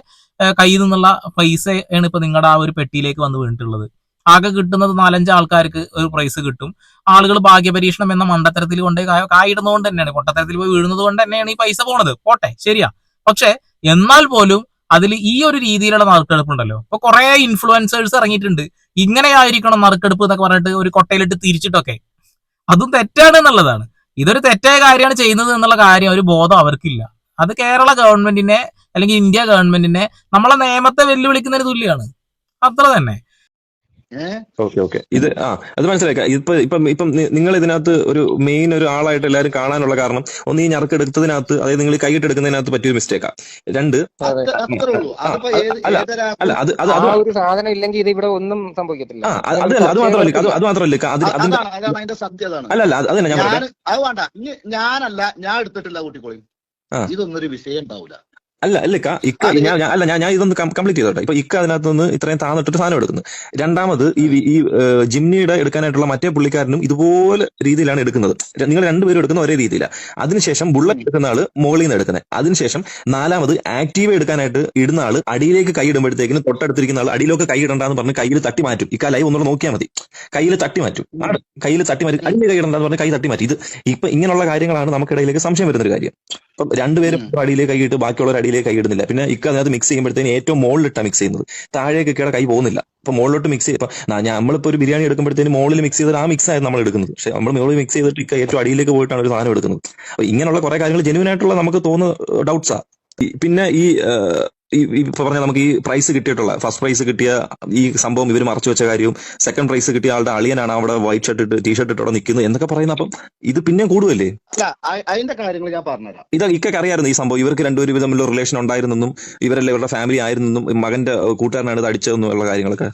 കയ്യിൽ നിന്നുള്ള പൈസയാണ് ഇപ്പൊ നിങ്ങളുടെ ആ ഒരു പെട്ടിയിലേക്ക് വന്ന് വീണിട്ടുള്ളത്. ആകെ കിട്ടുന്നത് നാലഞ്ച് ആൾക്കാർക്ക് ഒരു പ്രൈസ് കിട്ടും. ആളുകൾ ഭാഗ്യപരീക്ഷണം എന്ന മണ്ടത്തരത്തിൽ കൊണ്ട് കായിടുന്നതുകൊണ്ട് തന്നെയാണ്. പൊട്ടത്തരത്തിൽ പോയി വീഴുന്നത് കൊണ്ട് തന്നെയാണ് ഈ പൈസ പോണത്. പോട്ടെ ശരിയാ. പക്ഷെ എന്നാൽ പോലും അതിൽ ഈ ഒരു രീതിയിലുള്ള നറുക്കെടുപ്പ് ഉണ്ടല്ലോ ഇപ്പൊ കുറെ ഇൻഫ്ലുവൻസേഴ്സ് ഇറങ്ങിയിട്ടുണ്ട്. ഇങ്ങനെയായിരിക്കണം നറുക്കെടുപ്പ് എന്നൊക്കെ പറഞ്ഞിട്ട് ഒരു കൊട്ടയിലിട്ട് തിരിച്ചിട്ടൊക്കെ. അതും തെറ്റാണ് എന്നുള്ളതാണ്. ഇതൊരു തെറ്റായ കാര്യമാണ് ചെയ്യുന്നത് എന്നുള്ള കാര്യം ഒരു ബോധം അവർക്കില്ല. അത് കേരള ഗവൺമെന്റിനെ അല്ലെങ്കിൽ ഇന്ത്യ ഗവൺമെന്റിനെ നമ്മളെ നിയമത്തെ വെല്ലുവിളിക്കുന്നതിന് തുല്യമാണ് അത്ര തന്നെ. Okay okay. ഇത് ആ അത് മനസ്സിലാക്കാം ഇപ്പൊ ഇപ്പം ഇപ്പം നിങ്ങൾ ഇതിനകത്ത് ഒരു മെയിൻ ഒരു ആളായിട്ട് എല്ലാവരും കാണാനുള്ള കാരണം ഒന്ന് ഈ ഞറക്കെടുത്തതിനകത്ത് അതായത് നിങ്ങൾ കൈയിട്ട് എടുക്കുന്നതിനകത്ത് പറ്റിയൊരു മിസ്റ്റേക്കാ രണ്ട് അതെ. അത്രേ ഉള്ളൂ. അതിപ്പോ ആ, ഏത് അല്ല, അല്ല അത് അത് അത് ഒരു സാധനം ഇല്ലെങ്കിൽ ഇത് ഇവിടെ ഒന്നും സംഭവിക്കത്തില്ല. ആ അത് അത് മാത്രമല്ല അത് അത് മാത്രമല്ല അതിന്റെ അതാണ് അതാണ് സത്യം അതാണ്. അല്ല അല്ല അത് അതല്ല ഞാൻ ഞാനല്ല ഞാൻ എടുത്തിട്ടില്ല കുട്ടിക്കോളി. ഇതൊന്നൊരു വിഷയം ഉണ്ടാവില്ല അല്ല അല്ല ഇക്ക ഞാൻ അല്ല ഞാൻ ഞാൻ ഇതൊന്ന് കംപ്ലീറ്റ് ചെയ്തോട്ടെ. ഇപ്പൊ ഇക്ക അതിനകത്ത് നിന്ന് ഇത്രയും താന്നിട്ടിട്ട് സാധനം എടുക്കുന്നു. രണ്ടാമത് ഈ ഈ ജിമ്മിയുടെ ജിംനിയുടെ എടുക്കാനായിട്ടുള്ള മറ്റേ പുള്ളിക്കാരനും ഇതുപോലെ രീതിയിലാണ് എടുക്കുന്നത്. നിങ്ങൾ രണ്ടുപേരും എടുക്കുന്ന ഒരേ രീതിയിലാണ് അതിനുശേഷം ബുള്ളറ്റ് എടുക്കുന്ന ആൾ മുകളിൽ നിന്ന് എടുക്കുന്നത് അതിനുശേഷം നാലാമത് ആക്റ്റീവ് എടുക്കാനായിട്ട് ഇടുന്ന ആൾ അടിയിലേക്ക് കൈ ഇടുമ്പോഴത്തേക്കിന് തൊട്ടടുത്തിരിക്കുന്ന ആൾ അടിയിലൊക്കെ കൈ ഇടണ്ടെന്ന് പറഞ്ഞ് കയ്യിൽ തട്ടി മാറ്റും. ഇക്ക ലൈവ് ഒന്നുകൂടെ നോക്കിയാൽ മതി. കയ്യിൽ തട്ടി മാറ്റും. കയ്യിൽ തട്ടി മാറ്റി അടിയിൽ കൈ ഇടണ്ടെന്ന് പറഞ്ഞ് കൈ തട്ടി മാറ്റി. ഇത് ഇപ്പൊ ഇങ്ങനെയുള്ള കാര്യങ്ങളാണ് നമുക്കിടയിലേക്ക് സംശയം വരുന്നൊരു കാര്യം. ഇപ്പം രണ്ടുപേരും. അടിയിലേക്ക് കൈയിട്ട് ബാക്കിയുള്ളവർ അടിയിലേക്ക് കൈയിടുന്നില്ല പിന്നെ ഇക്ക അതിനകത്ത് മിക്സ് ചെയ്യുമ്പോഴത്തേന് ഏറ്റവും മുകളിലിട്ടാണ് മിക്സ് ചെയ്യുന്നത്. താഴേക്ക് ഇക്കയുടെ കൈ പോകുന്നില്ല. ഇപ്പൊ മുകളിലോട്ട് മിക്സ് ചെയ്യും നമ്മളിപ്പോ ഒരു ബിരിയാണി എടുക്കുമ്പോഴത്തേന് മുകളിൽ മിക്സ് ചെയ്തിട്ട് ആ മിക്സ് ആയിരുന്നു നമ്മൾ എടുക്കുന്നത്. പക്ഷെ നമ്മൾ മുകളിൽ മിക്സ് ചെയ്തിട്ട് ഇക്ക ഏറ്റവും അടിയിലേക്ക് പോയിട്ടാണ് ഒരു സാധനം എടുക്കുന്നത്. അപ്പൊ ഇങ്ങനെയുള്ള കുറെ കാര്യങ്ങൾ ജെനുവൻ ആയിട്ടുള്ള നമുക്ക് തോന്നുന്ന ഡൗട്ട്സാ പിന്നെ ഈ ഈ ഇപ്പൊ പറഞ്ഞ നമുക്ക് ഈ പ്രൈസ് കിട്ടിയിട്ടുള്ള ഫസ്റ്റ് പ്രൈസ് കിട്ടിയ ഈ സംഭവം ഇവർ മറച്ചു വെച്ച കാര്യവും സെക്കൻഡ് പ്രൈസ് കിട്ടിയ ആളുടെ അളിയനാണ് അവിടെ വൈറ്റ് ഷർട്ട് ഇട്ട് ടീ ഷർട്ട് ഇട്ട് അവിടെ നിൽക്കുന്നത് എന്നൊക്കെ പറയുന്ന അപ്പം ഇത് പിന്നെ കൂടുമല്ലേ അതിന്റെ കാര്യങ്ങൾ ഞാൻ പറഞ്ഞുതരാം. ഇത് ഇക്കൊക്കെ അറിയായിരുന്നു ഈ സംഭവം. ഇവർക്ക് രണ്ടുപേരും തമ്മിലുള്ള റിലേഷൻ ഉണ്ടായിരുന്നെന്നും ഇവരെല്ലാം ഇവരുടെ ഫാമിലി ആയിരുന്നെന്നും മകന്റെ കൂട്ടുകാരനാണ് ഇത് അടിച്ചതെന്നും ഉള്ള കാര്യങ്ങളൊക്കെ.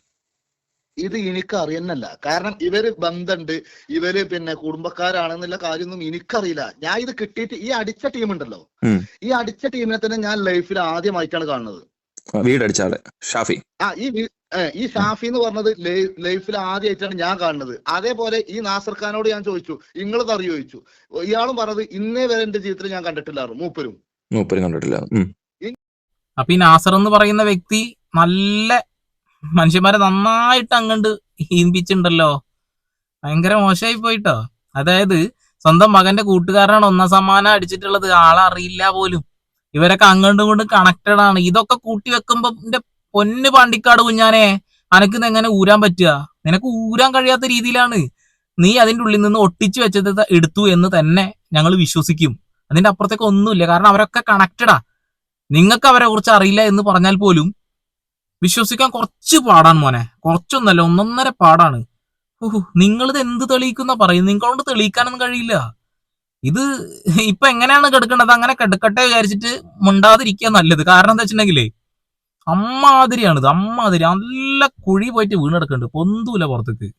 ഇത് എനിക്ക് അറിയുന്നല്ല കാരണം ഇവർ ബന്ധമുണ്ട് ഇവർ പിന്നെ കുടുംബക്കാരാണെന്നുള്ള കാര്യമൊന്നും എനിക്കറിയില്ല. ഞാൻ ഇത് കിട്ടിയിട്ട് ഈ അടിച്ച ടീം ഉണ്ടല്ലോ. ഈ അടിച്ച ടീമിനെ തന്നെ ഞാൻ ലൈഫിൽ ആദ്യമായിട്ടാണ് കാണുന്നത്. വീടടിച്ച ആൾ ഷാഫി. ആ ഈ ഈ ഷാഫി എന്ന് പറഞ്ഞത് ലൈഫിൽ ആദ്യമായിട്ടാണ് ഞാൻ കാണുന്നത്. അതേപോലെ ഈ നാസർ ഖാനോട് ഞാൻ ചോദിച്ചു നിങ്ങളത് അറിയോ ചോദിച്ചു ഇയാളും പറഞ്ഞത് ഇന്നേ വരെ എന്റെ ജീവിതത്തിൽ ഞാൻ കണ്ടിട്ടില്ലായിരുന്നു. മൂപ്പരും. മൂപ്പരും കണ്ടിട്ടില്ല. അപ്പൊ ഈ നാസർ എന്ന് പറയുന്ന വ്യക്തി നല്ല മനുഷ്യന്മാരെ നന്നായിട്ട് അങ്ങണ്ട് ഹീനിപ്പിച്ചിട്ടുണ്ടല്ലോ ഭയങ്കര മോശമായി പോയിട്ടോ. അതായത് സ്വന്തം മകന്റെ കൂട്ടുകാരനാണ് ഒന്നാം സമ്മാനം അടിച്ചിട്ടുള്ളത്. ആളറിയില്ല പോലും. ഇവരൊക്കെ അങ്ങോട്ടും ഇങ്ങോട്ടും കണക്റ്റഡ് ആണ്. ഇതൊക്കെ കൂട്ടി വെക്കുമ്പോ എന്റെ പൊന്ന് പാണ്ടിക്കാട് കുഞ്ഞാനെ അനക്ക് എങ്ങനെ ഊരാൻ പറ്റുക? നിനക്ക് ഊരാൻ കഴിയാത്ത രീതിയിലാണ്. നീ അതിന്റെ ഉള്ളിൽ നിന്ന് ഒട്ടിച്ചു വെച്ചത് എടുത്തു എന്ന് തന്നെ ഞങ്ങൾ വിശ്വസിക്കും. അതിന്റെ അപ്പുറത്തേക്ക് ഒന്നുമില്ല. കാരണം അവരൊക്കെ കണക്റ്റഡാ നിങ്ങൾക്ക് അവരെ കുറിച്ച് അറിയില്ല എന്ന് പറഞ്ഞാൽ പോലും വിശ്വസിക്കാൻ കുറച്ച് പാടാണ് മോനെ. കുറച്ചൊന്നല്ല ഒന്നൊന്നര പാടാണ്. ഓഹോ നിങ്ങളിത് എന്ത് തെളിയിക്കുന്ന പറയും നിങ്ങളോട് തെളിയിക്കാനൊന്നും കഴിയില്ല. ഇത് ഇപ്പൊ എങ്ങനെയാണ് കിടക്കേണ്ടത്? അങ്ങനെ കിടക്കട്ടെ വിചാരിച്ചിട്ട് മുണ്ടാതിരിക്കുക നല്ലത്. കാരണം എന്താ വെച്ചിട്ടുണ്ടെങ്കിലേ അമ്മാതിരിയാണിത്. അമ്മാതിരി. നല്ല കുഴി പോയിട്ട് വീണെടുക്കുന്നുണ്ട്. പൊന്തൂല പുറത്തേക്ക്.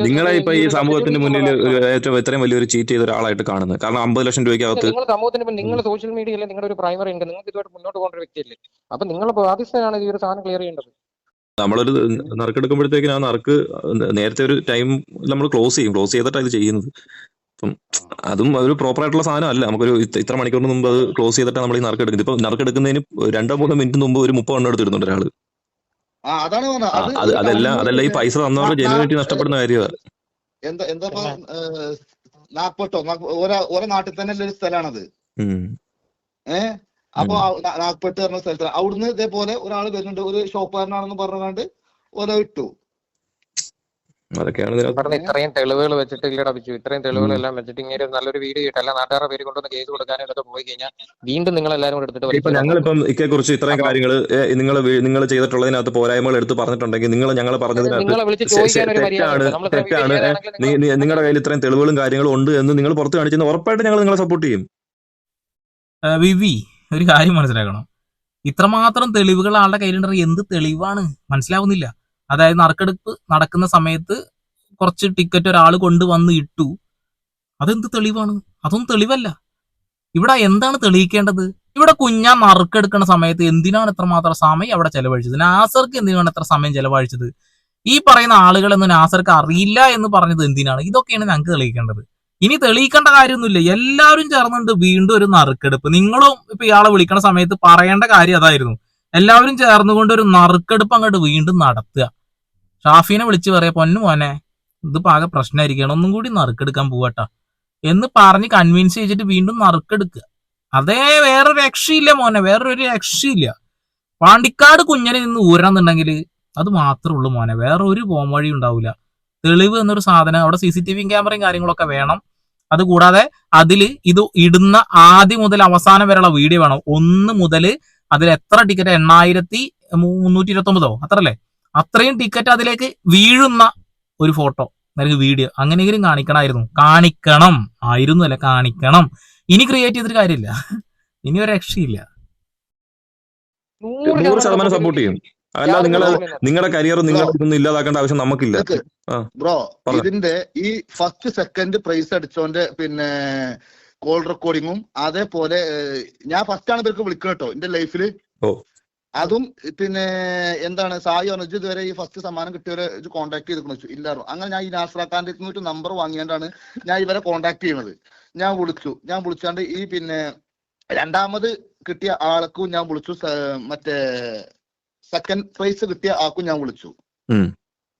നിങ്ങളെ ഇപ്പൊ ഈ സമൂഹത്തിന്റെ മുന്നിൽ. ഏറ്റവും ഇത്രയും വലിയൊരു ചീറ്റ് ചെയ്ത ഒരാളായിട്ട് കാണുന്നത്. കാരണം അമ്പത് ലക്ഷം രൂപയ്ക്കകത്ത് നിങ്ങൾ സമൂഹത്തിന് ഇപ്പൊ നിങ്ങൾ സോഷ്യൽ മീഡിയയിലെ നിങ്ങളുടെ ഒരു പ്രൈമറി ഉണ്ട്. നിങ്ങൾക്ക് ഇതുമായിട്ട് മുന്നോട്ട് പോകേണ്ട ഒരു വ്യക്തിയല്ലേ? അപ്പൊ നിങ്ങൾ ബാധ്യസ്ഥനാണ് ഈ ഒരു സാധനം ക്ലിയർ ചെയ്യേണ്ടത്. നമ്മളൊരു നറുക്കെടുക്കുമ്പോഴത്തേക്കും ആ നറുക്ക് നേരത്തെ ഒരു ടൈം നമ്മൾ ക്ലോസ് ചെയ്യും. ക്ലോസ് ചെയ്തിട്ടാണ് ഇത് ചെയ്യുന്നത്. അപ്പം അതും അതൊരു പ്രോപ്പർ ആയിട്ടുള്ള സാധനം അല്ല നമുക്കൊരു ഇത്ര- ഇത്ര മണിക്കൂറിന് മുമ്പ് അത് ക്ലോസ് ചെയ്തിട്ടാണ് നമ്മൾ ഈ നറുക്കെടുക്കുന്നത്. ഇപ്പൊ നറുക്കെടുക്കുന്നതിന് രണ്ടോ മൂന്നോ മിനിറ്റ് മുമ്പ് ഒരു മുപ്പത് എണ്ണം എടുത്തിരുന്നുണ്ട് ഒരാൾ. അതല്ല അതല്ല ഈ പൈസ തന്നവരുടെ നാ- നഷ്ടപ്പെടുന്ന കാര്യമാണ് എന്താ എന്താ നാഗ് ഓരോ ഓരോ നാട്ടിൽ തന്നെ ഉള്ള ഒരു സ്ഥലമാണത്. ഏഹ് അപ്പൊ നാഗ്പട്ട് പറഞ്ഞ സ്ഥലത്ത് അവിടുന്ന് ഇതേപോലെ ഒരാൾ വരുന്നുണ്ട് ഒരു ഷോപ്പുകാരനാണെന്ന് പറഞ്ഞുകൊണ്ട് ഓരോ ഇട്ടു. അതൊക്കെയാണ് ഇത്രയും തെളിവുകൾ വെച്ചിട്ട് ഇല്ലടാ ഇത്രയും തെളിവുകളെല്ലാം വെച്ചിട്ട് ഇങ്ങനെ നല്ലൊരു വീഡിയോ ഇട്ട് അല്ല നാട്ടുകാരുടെ പേര് കൊണ്ടുവന്ന് കേസ് കൊടുക്കാനായിട്ടൊക്കെ പോയി കഴിഞ്ഞാൽ വീണ്ടും നിങ്ങൾ എല്ലാവരും കൂടെ എടുത്തിട്ട് ഇപ്പൊ ഞങ്ങളിപ്പം ഇക്കെ കുറിച്ച് ഇത്രയും കാര്യങ്ങൾ നിങ്ങൾ നിങ്ങൾ ചെയ്തിട്ടുള്ളതിനകത്ത് പോരായ്മകൾ എടുത്ത് പറഞ്ഞിട്ടുണ്ടെങ്കിൽ നിങ്ങൾ ഞങ്ങൾ. പറഞ്ഞതിനകത്ത് തെറ്റാണ് നിങ്ങളുടെ കയ്യിൽ ഇത്രയും തെളിവുകളും കാര്യങ്ങളും ഉണ്ട് എന്ന് നിങ്ങൾ പുറത്ത് കാണിച്ചെന്ന് ഉറപ്പായിട്ട് ഞങ്ങൾ നിങ്ങളെ സപ്പോർട്ട് ചെയ്യും. വിവി ഒരു കാര്യം മനസ്സിലാക്കണം. ഇത്രമാത്രം തെളിവുകൾ ആളുടെ കയ്യിലുണ്ടെങ്കിൽ എന്ത് തെളിവാണ്? മനസ്സിലാവുന്നില്ല. അതായത് നറുക്കെടുപ്പ് നടക്കുന്ന സമയത്ത് കുറച്ച് ടിക്കറ്റ് ഒരാൾ കൊണ്ടുവന്ന് ഇട്ടു. അതെന്ത് തെളിവാണ്? അതൊന്നും തെളിവല്ല. ഇവിടെ എന്താണ് തെളിയിക്കേണ്ടത്? ഇവിടെ കുഞ്ഞാ നറുക്കെടുക്കുന്ന സമയത്ത് എന്തിനാണ് ഇത്രമാത്രം സമയം അവിടെ ചെലവഴിച്ചത്? നാസർക്ക് എന്തിനാണ് ഇത്ര സമയം ചെലവഴിച്ചത്? ഈ പറയുന്ന ആളുകളൊന്നും നാസർക്ക് അറിയില്ല എന്ന് പറഞ്ഞത് എന്തിനാണ്? ഇതൊക്കെയാണ് ഞങ്ങൾക്ക് തെളിയിക്കേണ്ടത്. ഇനി തെളിയിക്കേണ്ട കാര്യമൊന്നുമില്ല. എല്ലാവരും ചേർന്നുണ്ട് വീണ്ടും ഒരു നറുക്കെടുപ്പ്. നിങ്ങളും ഇപ്പൊ ഇയാളെ വിളിക്കുന്ന സമയത്ത് പറയേണ്ട കാര്യം അതായിരുന്നു. എല്ലാവരും ചേർന്നുകൊണ്ട് ഒരു നറുക്കെടുപ്പ് അങ്ങോട്ട് വീണ്ടും നടത്തുക. ഷാഫീനെ വിളിച്ച് പറയാ പൊന്നു മോനെ ഇത് പാകെ പ്രശ്നമായിരിക്കണം ഒന്നും കൂടി നറുക്കെടുക്കാൻ പോവാട്ടോ. എന്ന് പറഞ്ഞ് കൺവിൻസ് ചെയ്തിട്ട് വീണ്ടും നറുക്കെടുക്കുക. അതേ വേറൊരു രക്ഷയില്ല മോനെ വേറൊരു രക്ഷയില്ല. പാണ്ടിക്കാട് കുഞ്ഞനെ നിന്ന് ഊരണമെന്നുണ്ടെങ്കിൽ അത് മാത്രമേ ഉള്ളൂ മോനെ വേറെ ഒരു പോംവഴി ഉണ്ടാവില്ല തെളിവ് എന്നൊരു സാധനം അവിടെ സി സി ടി വി ക്യാമറയും കാര്യങ്ങളൊക്കെ വേണം. അതുകൂടാതെ അതിൽ ഇത് ഇടുന്ന ആദ്യം മുതൽ അവസാനം വരെയുള്ള വീഡിയോ വേണം. ഒന്ന് മുതൽ അതിൽ എത്ര ടിക്കറ്റ്? എണ്ണായിരത്തി മുന്നൂറ്റി ഇരുപത്തി ഒമ്പതോ അത്ര അല്ലേ അത്രയും ടിക്കറ്റ് അതിലേക്ക് വീഴുന്ന ഒരു ഫോട്ടോ അല്ലെങ്കിൽ വീഡിയോ അങ്ങനെയെങ്കിലും കാണിക്കണമായിരുന്നു. കാണിക്കണം ആയിരുന്നു അല്ല? കാണിക്കണം. ഇനി ക്രിയേറ്റ് ചെയ്തിട്ട് കാര്യമില്ല. ഇനി ഒരു രക്ഷയില്ല. നൂറ് ശതമാനം സപ്പോർട്ട് ചെയ്യും. അല്ല നിങ്ങൾ നിങ്ങളുടെ കരിയർ നിങ്ങൾ ഇതൊന്നും ഇല്ലാതാക്കേണ്ട ആവശ്യം നമുക്കില്ല. ബ്രോ ഇതിന്റെ ഈ ഫസ്റ്റ് സെക്കൻഡ് പ്രൈസ് അടിച്ചോന്റെ പിന്നെ കോൾ റെക്കോർഡിങ്ങും അതേപോലെ ഞാൻ ഫസ്റ്റ് ആണ് ഇവർക്ക് വിളിക്കണം കേട്ടോ എന്റെ ലൈഫിൽ ഓ. അതും പിന്നെ എന്താണ് സായി പറഞ്ഞു വരെ ഇതുവരെ ഈ ഫസ്റ്റ് സമ്മാനം കിട്ടിയവരെ കോൺടാക്ട് ചെയ്ത് വെച്ചു ഇല്ലായിരുന്നു. അങ്ങനെ ഞാൻ ഈ നാസ്രാഖാന്റെ ഒരു നമ്പർ വാങ്ങിയാണ്ടാണ് ഞാൻ ഇവരെ കോൺടാക്ട് ചെയ്യുന്നത്. ഞാൻ വിളിച്ചു. ഞാൻ വിളിച്ചാണ്ട് ഈ പിന്നെ രണ്ടാമത് കിട്ടിയ ആൾക്കും ഞാൻ വിളിച്ചു. മറ്റേ സെക്കൻഡ് പ്രൈസ് കിട്ടിയ ആൾക്കും ഞാൻ വിളിച്ചു.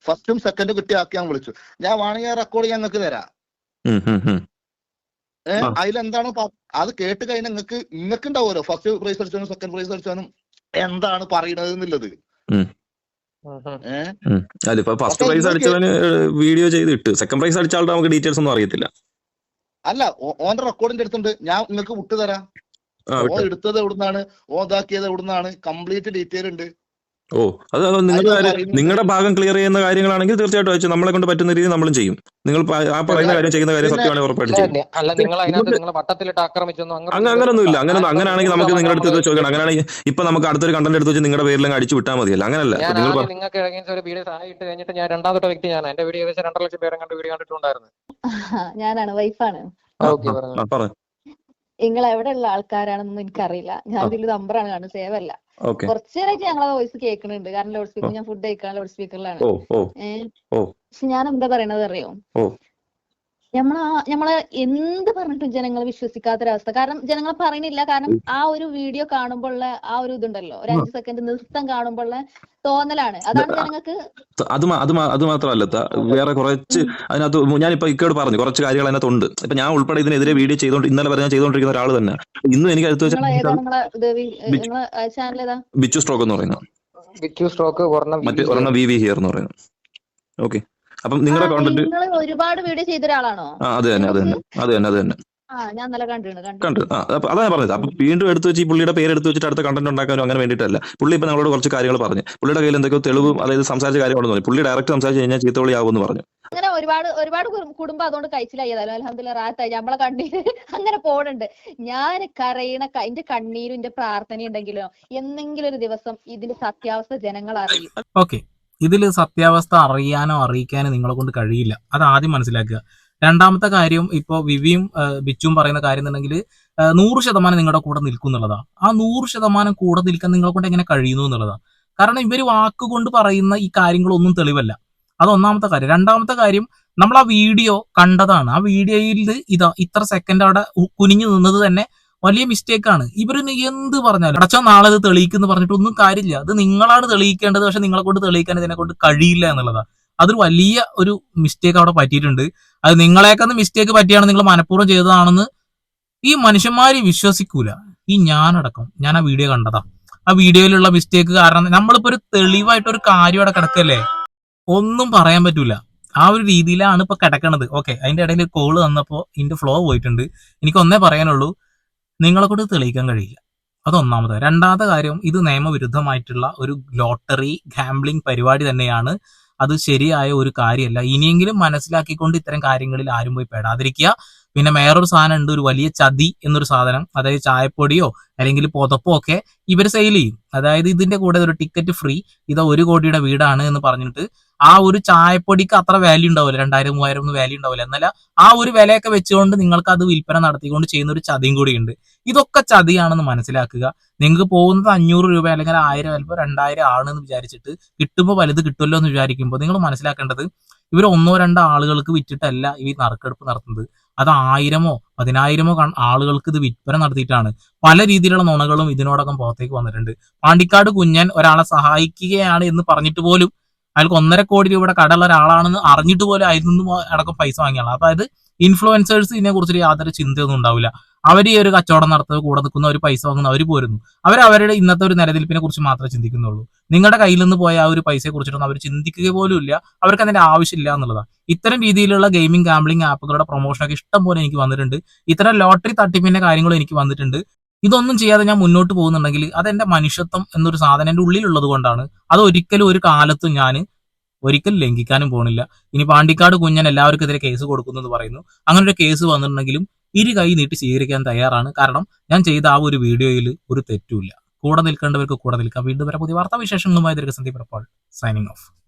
ഫസ്റ്റും സെക്കൻഡും കിട്ടിയ ആൾക്ക് ഞാൻ വിളിച്ചു. ഞാൻ വേണമെങ്കിൽ റെക്കോർഡ് ഞങ്ങൾക്ക് തരാം. ഏഹ് അതിലെന്താണോ അത് കേട്ട് കഴിഞ്ഞാൽ നിങ്ങൾക്ക് നിങ്ങൾക്ക് ഉണ്ടാവുമല്ലോ. ഫസ്റ്റ് പ്രൈസ് അടിച്ചാലും സെക്കൻഡ് പ്രൈസ് അടിച്ചാലും എന്താണ് പറയുന്നത് എന്നുള്ളത്. അതിപ്പോ ഫസ്റ്റ് പ്രൈസ് അടിച്ചവന് വീഡിയോ ചെയ്ത് ഇട്ട്. സെക്കൻഡ് പ്രൈസ് അടിച്ച ആളുടെ നമുക്ക് ഡീറ്റെയിൽസ് ഒന്നും അറിയത്തില്ല. അല്ല ഓന്റെ റെക്കോർഡിന്റെ അടുത്തുണ്ട്. ഞാൻ നിങ്ങൾക്ക് വിട്ടു തരാം. ഓ എടുത്തത് എവിടുന്നാണ്? ഓ ഇതാക്കിയത് എവിടുന്നാണ്? കംപ്ലീറ്റ് ഡീറ്റെയിൽ ഉണ്ട്. ഓ അത് അത് നിങ്ങളുടെ. നിങ്ങളുടെ ഭാഗം ക്ലിയർ ചെയ്യുന്ന കാര്യങ്ങളാണെങ്കിൽ തീർച്ചയായിട്ടും അയച്ചു. നമ്മളെ കൊണ്ട് പറ്റുന്ന രീതി നമ്മളും ചെയ്യും. നിങ്ങൾ ആ പറയുന്ന കാര്യം ചെയ്യുന്ന കാര്യം സത്യമാണ് സത്യമാണെങ്കിൽ ഉറപ്പായിട്ടും ചെയ്യും. അല്ല നിങ്ങൾ അതിനകത്ത് നിങ്ങളെ വട്ടത്തിലിട്ട് ആക്രമിച്ചൊന്നും അങ്ങ് അങ്ങനൊന്നുമില്ല. അങ്ങനെ അങ്ങനെയാണെങ്കിൽ നമുക്ക് നിങ്ങളുടെ അടുത്ത് ചോദിക്കണം അങ്ങനെയാണെങ്കിൽ ഇപ്പൊ നമുക്ക് അടുത്തൊരു കണ്ടന്റ് എടുത്ത് വെച്ച് നിങ്ങളുടെ പേരിലങ്ങ് അടിച്ചു വിട്ടാൽ മതിയല്ല. അങ്ങനല്ല. നിങ്ങൾ നിങ്ങൾക്ക് ഒരു വീഡിയോ കഴിഞ്ഞിട്ട് ഞാൻ രണ്ടാമത്തെ വ്യക്തി ഞാൻ എന്റെ വീഡിയോ ഏകദേശം രണ്ടര ലക്ഷം പേരെ കണ്ട് വീഡിയോ കണ്ടിട്ടുണ്ടായിരുന്നു. ഞാനാണ് വൈഫാണ് നിങ്ങൾ എവിടെയുള്ള ആൾക്കാരാണെന്നൊന്നും എനിക്കറിയില്ല. ഞാൻ ഇതിൽ നമ്പറാണ് കാണുന്നത് സേവ് അല്ല ഓക്കെ കുറച്ചു നേരമായിട്ട് ഞങ്ങളെ വോയിസ് കേൾക്കുന്നുണ്ട് കാരണം ലൗഡ് സ്പീക്കർ ഞാൻ ഫുഡ് കഴിക്കാൻ ലൗഡ് സ്പീക്കറിലാണ് പക്ഷെ ഞാൻ എന്താ പറയണത് അറിയോ? ഓ. നമ്മളാ നമ്മളെ എന്ത് പറഞ്ഞിട്ടും ജനങ്ങൾ വിശ്വസിക്കാത്തൊരവസ്ഥ കാരണം ജനങ്ങൾ പറയുന്നില്ല. കാരണം ആ ഒരു വീഡിയോ കാണുമ്പോഴുള്ള ആ ഒരു ഇതുണ്ടല്ലോ. ഒരു അഞ്ച് സെക്കൻഡ് നൃത്തം കാണുമ്പോഴുള്ള തോന്നലാണ്. അതാണ് ജനങ്ങൾക്ക് അത് അത് അത് മാത്രമല്ല വേറെ കുറച്ച് അതിനകത്ത് ഞാനിപ്പോ ഇക്കോട് പറഞ്ഞു കുറച്ച് കാര്യങ്ങൾ അതിനകത്തുണ്ട്. ഇപ്പൊ ഞാൻ ഉൾപ്പെടെ ഇതിനെതിരെ വീഡിയോ ചെയ്തോണ്ട് ഇന്നലെ വരെ ഞാൻ ചെയ്തുകൊണ്ടിരിക്കുന്ന ഒരാൾ തന്നെ. ഇന്നും എനിക്ക് അടുത്ത് ബിച്ചു സ്ട്രോക്ക് എന്ന് പറയുന്നത് ബിച്ചു സ്ട്രോക്ക് മറ്റേ ഒരെണ്ണം വി വി ഹിയർ എന്ന് പറയുന്നത് ഓക്കെ. അപ്പം നിങ്ങളുടെ കോണ്ടന്റ് നിങ്ങൾ ഒരുപാട് വീഡിയോ ചെയ്ത ഒരാളാണോ ആ അത് തന്നെ അത് തന്നെ അത് തന്നെ അത് തന്നെ. ആ ഞാൻ നല്ല കണ്ടിട്ടുണ്ട് കണ്ടു അപ്പൊ അതാ ഞാൻ പറഞ്ഞത്. അപ്പൊ വീണ്ടും എടുത്തു വെച്ച് ഈ പുള്ളിയുടെ പേര് എടുത്തു വെച്ചിട്ട് അടുത്ത കണ്ടന്റ് ഉണ്ടാക്കാനും അങ്ങനെ വേണ്ടിയിട്ടല്ല. പുള്ളി ഇപ്പൊ നമ്മളോട് കുറച്ച് കാര്യങ്ങൾ പറഞ്ഞു. പുള്ളിയുടെ കയ്യിൽ എന്തൊക്കെയോ തെളിവും അതായത് സംസാരിച്ച കാര്യങ്ങളൊന്നും പറഞ്ഞു പുള്ളി ഡയറക്റ്റ് സംസാരിച്ച് കഴിഞ്ഞാൽ ചീത്തവിളി ആവുമെന്ന് പറഞ്ഞു. അങ്ങനെ ഒരുപാട് ഒരുപാട് കുടുംബം അതുകൊണ്ട് കഴിച്ചിലായതാലും അലഹമില്ല റാത്തായി നമ്മളെ കണ്ണീര് അങ്ങനെ പോണുണ്ട്. ഞാൻ കരയണ എന്റെ കണ്ണീരും എന്റെ പ്രാർത്ഥന ഉണ്ടെങ്കിലോ എന്നെങ്കിലും ഒരു ദിവസം ഇതിന്റെ സത്യാവസ്ഥ ജനങ്ങൾ അറിയും. ഓക്കെ ഇതിൽ സത്യാവസ്ഥ അറിയാനോ അറിയിക്കാനോ നിങ്ങളെ കൊണ്ട് കഴിയില്ല. അത് ആദ്യം മനസ്സിലാക്കുക. രണ്ടാമത്തെ കാര്യം ഇപ്പോൾ വിവിയും ബിച്ചും പറയുന്ന കാര്യം എന്നുണ്ടെങ്കിൽ നൂറ് ശതമാനം നിങ്ങളുടെ കൂടെ നിൽക്കും എന്നുള്ളതാണ് ആ നൂറ് ശതമാനം കൂടെ നിൽക്കാൻ നിങ്ങളെ കൊണ്ട് എങ്ങനെ കഴിയുന്നു എന്നുള്ളതാണ് കാരണം ഇവർ വാക്കുകൊണ്ട് പറയുന്ന ഈ കാര്യങ്ങളൊന്നും തെളിവല്ല. അത് ഒന്നാമത്തെ കാര്യം. രണ്ടാമത്തെ കാര്യം നമ്മൾ ആ വീഡിയോ കണ്ടതാണ്. ആ വീഡിയോയിൽ ഇതാ ഇത്ര സെക്കൻഡ് അവിടെ കുനിഞ്ഞു നിന്നത് തന്നെ വലിയ മിസ്റ്റേക്ക് ആണ്. ഇവരിന് എന്ത് പറഞ്ഞാലും അടച്ചോ നാളെ ഇത് തെളിയിക്കുന്നു പറഞ്ഞിട്ട് ഒന്നും കാര്യമില്ല. അത് നിങ്ങളാണ് തെളിയിക്കേണ്ടത്. പക്ഷെ നിങ്ങളെ കൊണ്ട് തെളിയിക്കാൻ ഇതിനെ കൊണ്ട് കഴിയില്ല എന്നുള്ളതാണ് അതൊരു വലിയ ഒരു മിസ്റ്റേക്ക് അവിടെ പറ്റിയിട്ടുണ്ട്. അത് നിങ്ങളെയൊക്കെ മിസ്റ്റേക്ക് പറ്റിയാണ് നിങ്ങൾ മനഃപൂർവം ചെയ്തതാണെന്ന് ഈ മനുഷ്യന്മാര് വിശ്വസിക്കൂല. ഈ ഞാനടക്കം ഞാൻ ആ വീഡിയോ കണ്ടതാ. ആ വീഡിയോയിലുള്ള മിസ്റ്റേക്ക് കാരണം നമ്മളിപ്പോ ഒരു തെളിവായിട്ട് ഒരു കാര്യം അവിടെ കിടക്കല്ലേ? ഒന്നും പറയാൻ പറ്റൂല. ആ ഒരു രീതിയിലാണ് ഇപ്പൊ കിടക്കണത്. ഓക്കെ അതിന്റെ ഇടയിൽ കോൾ വന്നപ്പോ ഇതിന്റെ ഫ്ലോ പോയിട്ടുണ്ട്. എനിക്ക് ഒന്നേ പറയാനുള്ളൂ. നിങ്ങളെ കൊണ്ട് തെളിയിക്കാൻ കഴിയില്ല. അതൊന്നാമത്. രണ്ടാമത്തെ കാര്യം ഇത് നിയമവിരുദ്ധമായിട്ടുള്ള ഒരു ലോട്ടറി ഗാംബ്ലിംഗ് പരിപാടി തന്നെയാണ്. അത് ശരിയായ ഒരു കാര്യമല്ല. ഇനിയെങ്കിലും മനസ്സിലാക്കിക്കൊണ്ട് ഇത്തരം കാര്യങ്ങളിൽ ആരും പോയി പെടാതിരിക്കുക. പിന്നെ വേറൊരു സാധനം ഉണ്ട് ഒരു വലിയ ചതി എന്നൊരു സാധനം. അതായത് ചായപ്പൊടിയോ അല്ലെങ്കിൽ പുതപ്പോ ഒക്കെ ഇവർ സെയിൽ ചെയ്യും. അതായത് ഇതിന്റെ കൂടെ ഒരു ടിക്കറ്റ് ഫ്രീ ഇത് ഒരു കോടിയുടെ വീടാണ് എന്ന് പറഞ്ഞിട്ട് ആ ഒരു ചായപ്പൊടിക്ക് അത്ര വാല്യൂ ഉണ്ടാവില്ല. രണ്ടായിരം മൂവായിരം ഒന്നും വാല്യൂ ഉണ്ടാവില്ല. എന്നല്ല ആ ഒരു വിലയൊക്കെ വെച്ചുകൊണ്ട് നിങ്ങൾക്ക് അത് വിൽപ്പന നടത്തിക്കൊണ്ട് ചെയ്യുന്ന ഒരു ചതിയും കൂടിയുണ്ട് ഇതൊക്കെ ചതിയാണെന്ന് മനസ്സിലാക്കുക. നിങ്ങൾക്ക് പോകുന്നത് അഞ്ഞൂറ് രൂപ അല്ലെങ്കിൽ ആയിരം ചിലപ്പോൾ രണ്ടായിരം ആണെന്ന് വിചാരിച്ചിട്ട് കിട്ടുമ്പോൾ വലുത് കിട്ടുമല്ലോ എന്ന് വിചാരിക്കുമ്പോൾ നിങ്ങൾ മനസ്സിലാക്കേണ്ടത് ഇവർ ഒന്നോ രണ്ടോ ആളുകൾക്ക് വിറ്റിട്ടല്ല ഈ നറുക്കെടുപ്പ് നടത്തുന്നത്. അത് ആയിരമോ പതിനായിരമോ ആളുകൾക്ക് ഇത് വിൽപ്പന നടത്തിയിട്ടാണ്. പല രീതിയിലുള്ള നുണകളും ഇതിനോടകം പുറത്തേക്ക് വന്നിട്ടുണ്ട്. പാണ്ടിക്കാട് കുഞ്ഞൻ ഒരാളെ സഹായിക്കുകയാണ് എന്ന് പറഞ്ഞിട്ട് പോലും അയാൾക്ക് ഒന്നര കോടി രൂപയുടെ കടയുള്ള ഒരാളാണെന്ന് അറിഞ്ഞിട്ട് പോലും അതിൽ അടക്കം പൈസ വാങ്ങിയാണ് അതായത് ഇൻഫ്ലുവൻസേഴ്സ് ഇതിനെ കുറിച്ച് യാതൊരു ചിന്തയൊന്നും ഉണ്ടാവില്ല. അവർ ഈ ഒരു കച്ചവടം നടത്തുക കൂടെ നിൽക്കുന്ന ഒരു പൈസ വാങ്ങുന്ന അവർ പോരുന്നു. അവർ അവരുടെ ഇന്നത്തെ ഒരു നിലനിൽപ്പിനെ കുറിച്ച് മാത്രമേ ചിന്തിക്കുന്നുള്ളൂ. നിങ്ങളുടെ കയ്യിൽ നിന്ന് പോയ ആ ഒരു പൈസയെ കുറിച്ചിട്ടൊന്നും അവർ ചിന്തിക്കുക പോലും ഇല്ല അവർക്ക് അതിന്റെ ആവശ്യമില്ല എന്നുള്ളതാണ്. ഇത്തരം രീതിയിലുള്ള ഗെയിമിംഗ് ഗാംബ്ലിംഗ് ആപ്പുകളുടെ പ്രൊമോഷനൊക്കെ ഇഷ്ടം പോലെ എനിക്ക് വന്നിട്ടുണ്ട്. ഇത്തരം ലോട്ടറി തട്ടിപ്പിന്റെ കാര്യങ്ങളും എനിക്ക് വന്നിട്ടുണ്ട്. ഇതൊന്നും ചെയ്യാതെ ഞാൻ മുന്നോട്ട് പോകുന്നുണ്ടെങ്കിൽ അതെന്റെ മനുഷ്യത്വം എന്നൊരു സാധനം എന്റെ ഉള്ളിലുള്ളത് കൊണ്ടാണ്. അത് ഒരിക്കലും ഒരു കാലത്തും ഞാൻ ഒരിക്കലും ലംഘിക്കാനും പോകുന്നില്ല ഇനി പാണ്ടിക്കാട് കുഞ്ഞൻ എല്ലാവർക്കും എതിരെ കേസ് കൊടുക്കുന്നു എന്ന് പറയുന്നു. അങ്ങനെ ഒരു കേസ് വന്നിട്ടുണ്ടെങ്കിലും ഇരു കൈ നീട്ടി സ്വീകരിക്കാൻ തയ്യാറാണ്. കാരണം ഞാൻ ചെയ്ത ആ ഒരു വീഡിയോയിൽ ഒരു തെറ്റുമില്ല. കൂടെ നിൽക്കേണ്ടവർക്ക് കൂടെ നിൽക്കാം. വീണ്ടും വരെ. പുതിയ വാർത്താവിശേഷങ്ങളുമായി ദീർഘസന്ധി പ്രപ്പോൾ സൈനിങ് ഓഫ്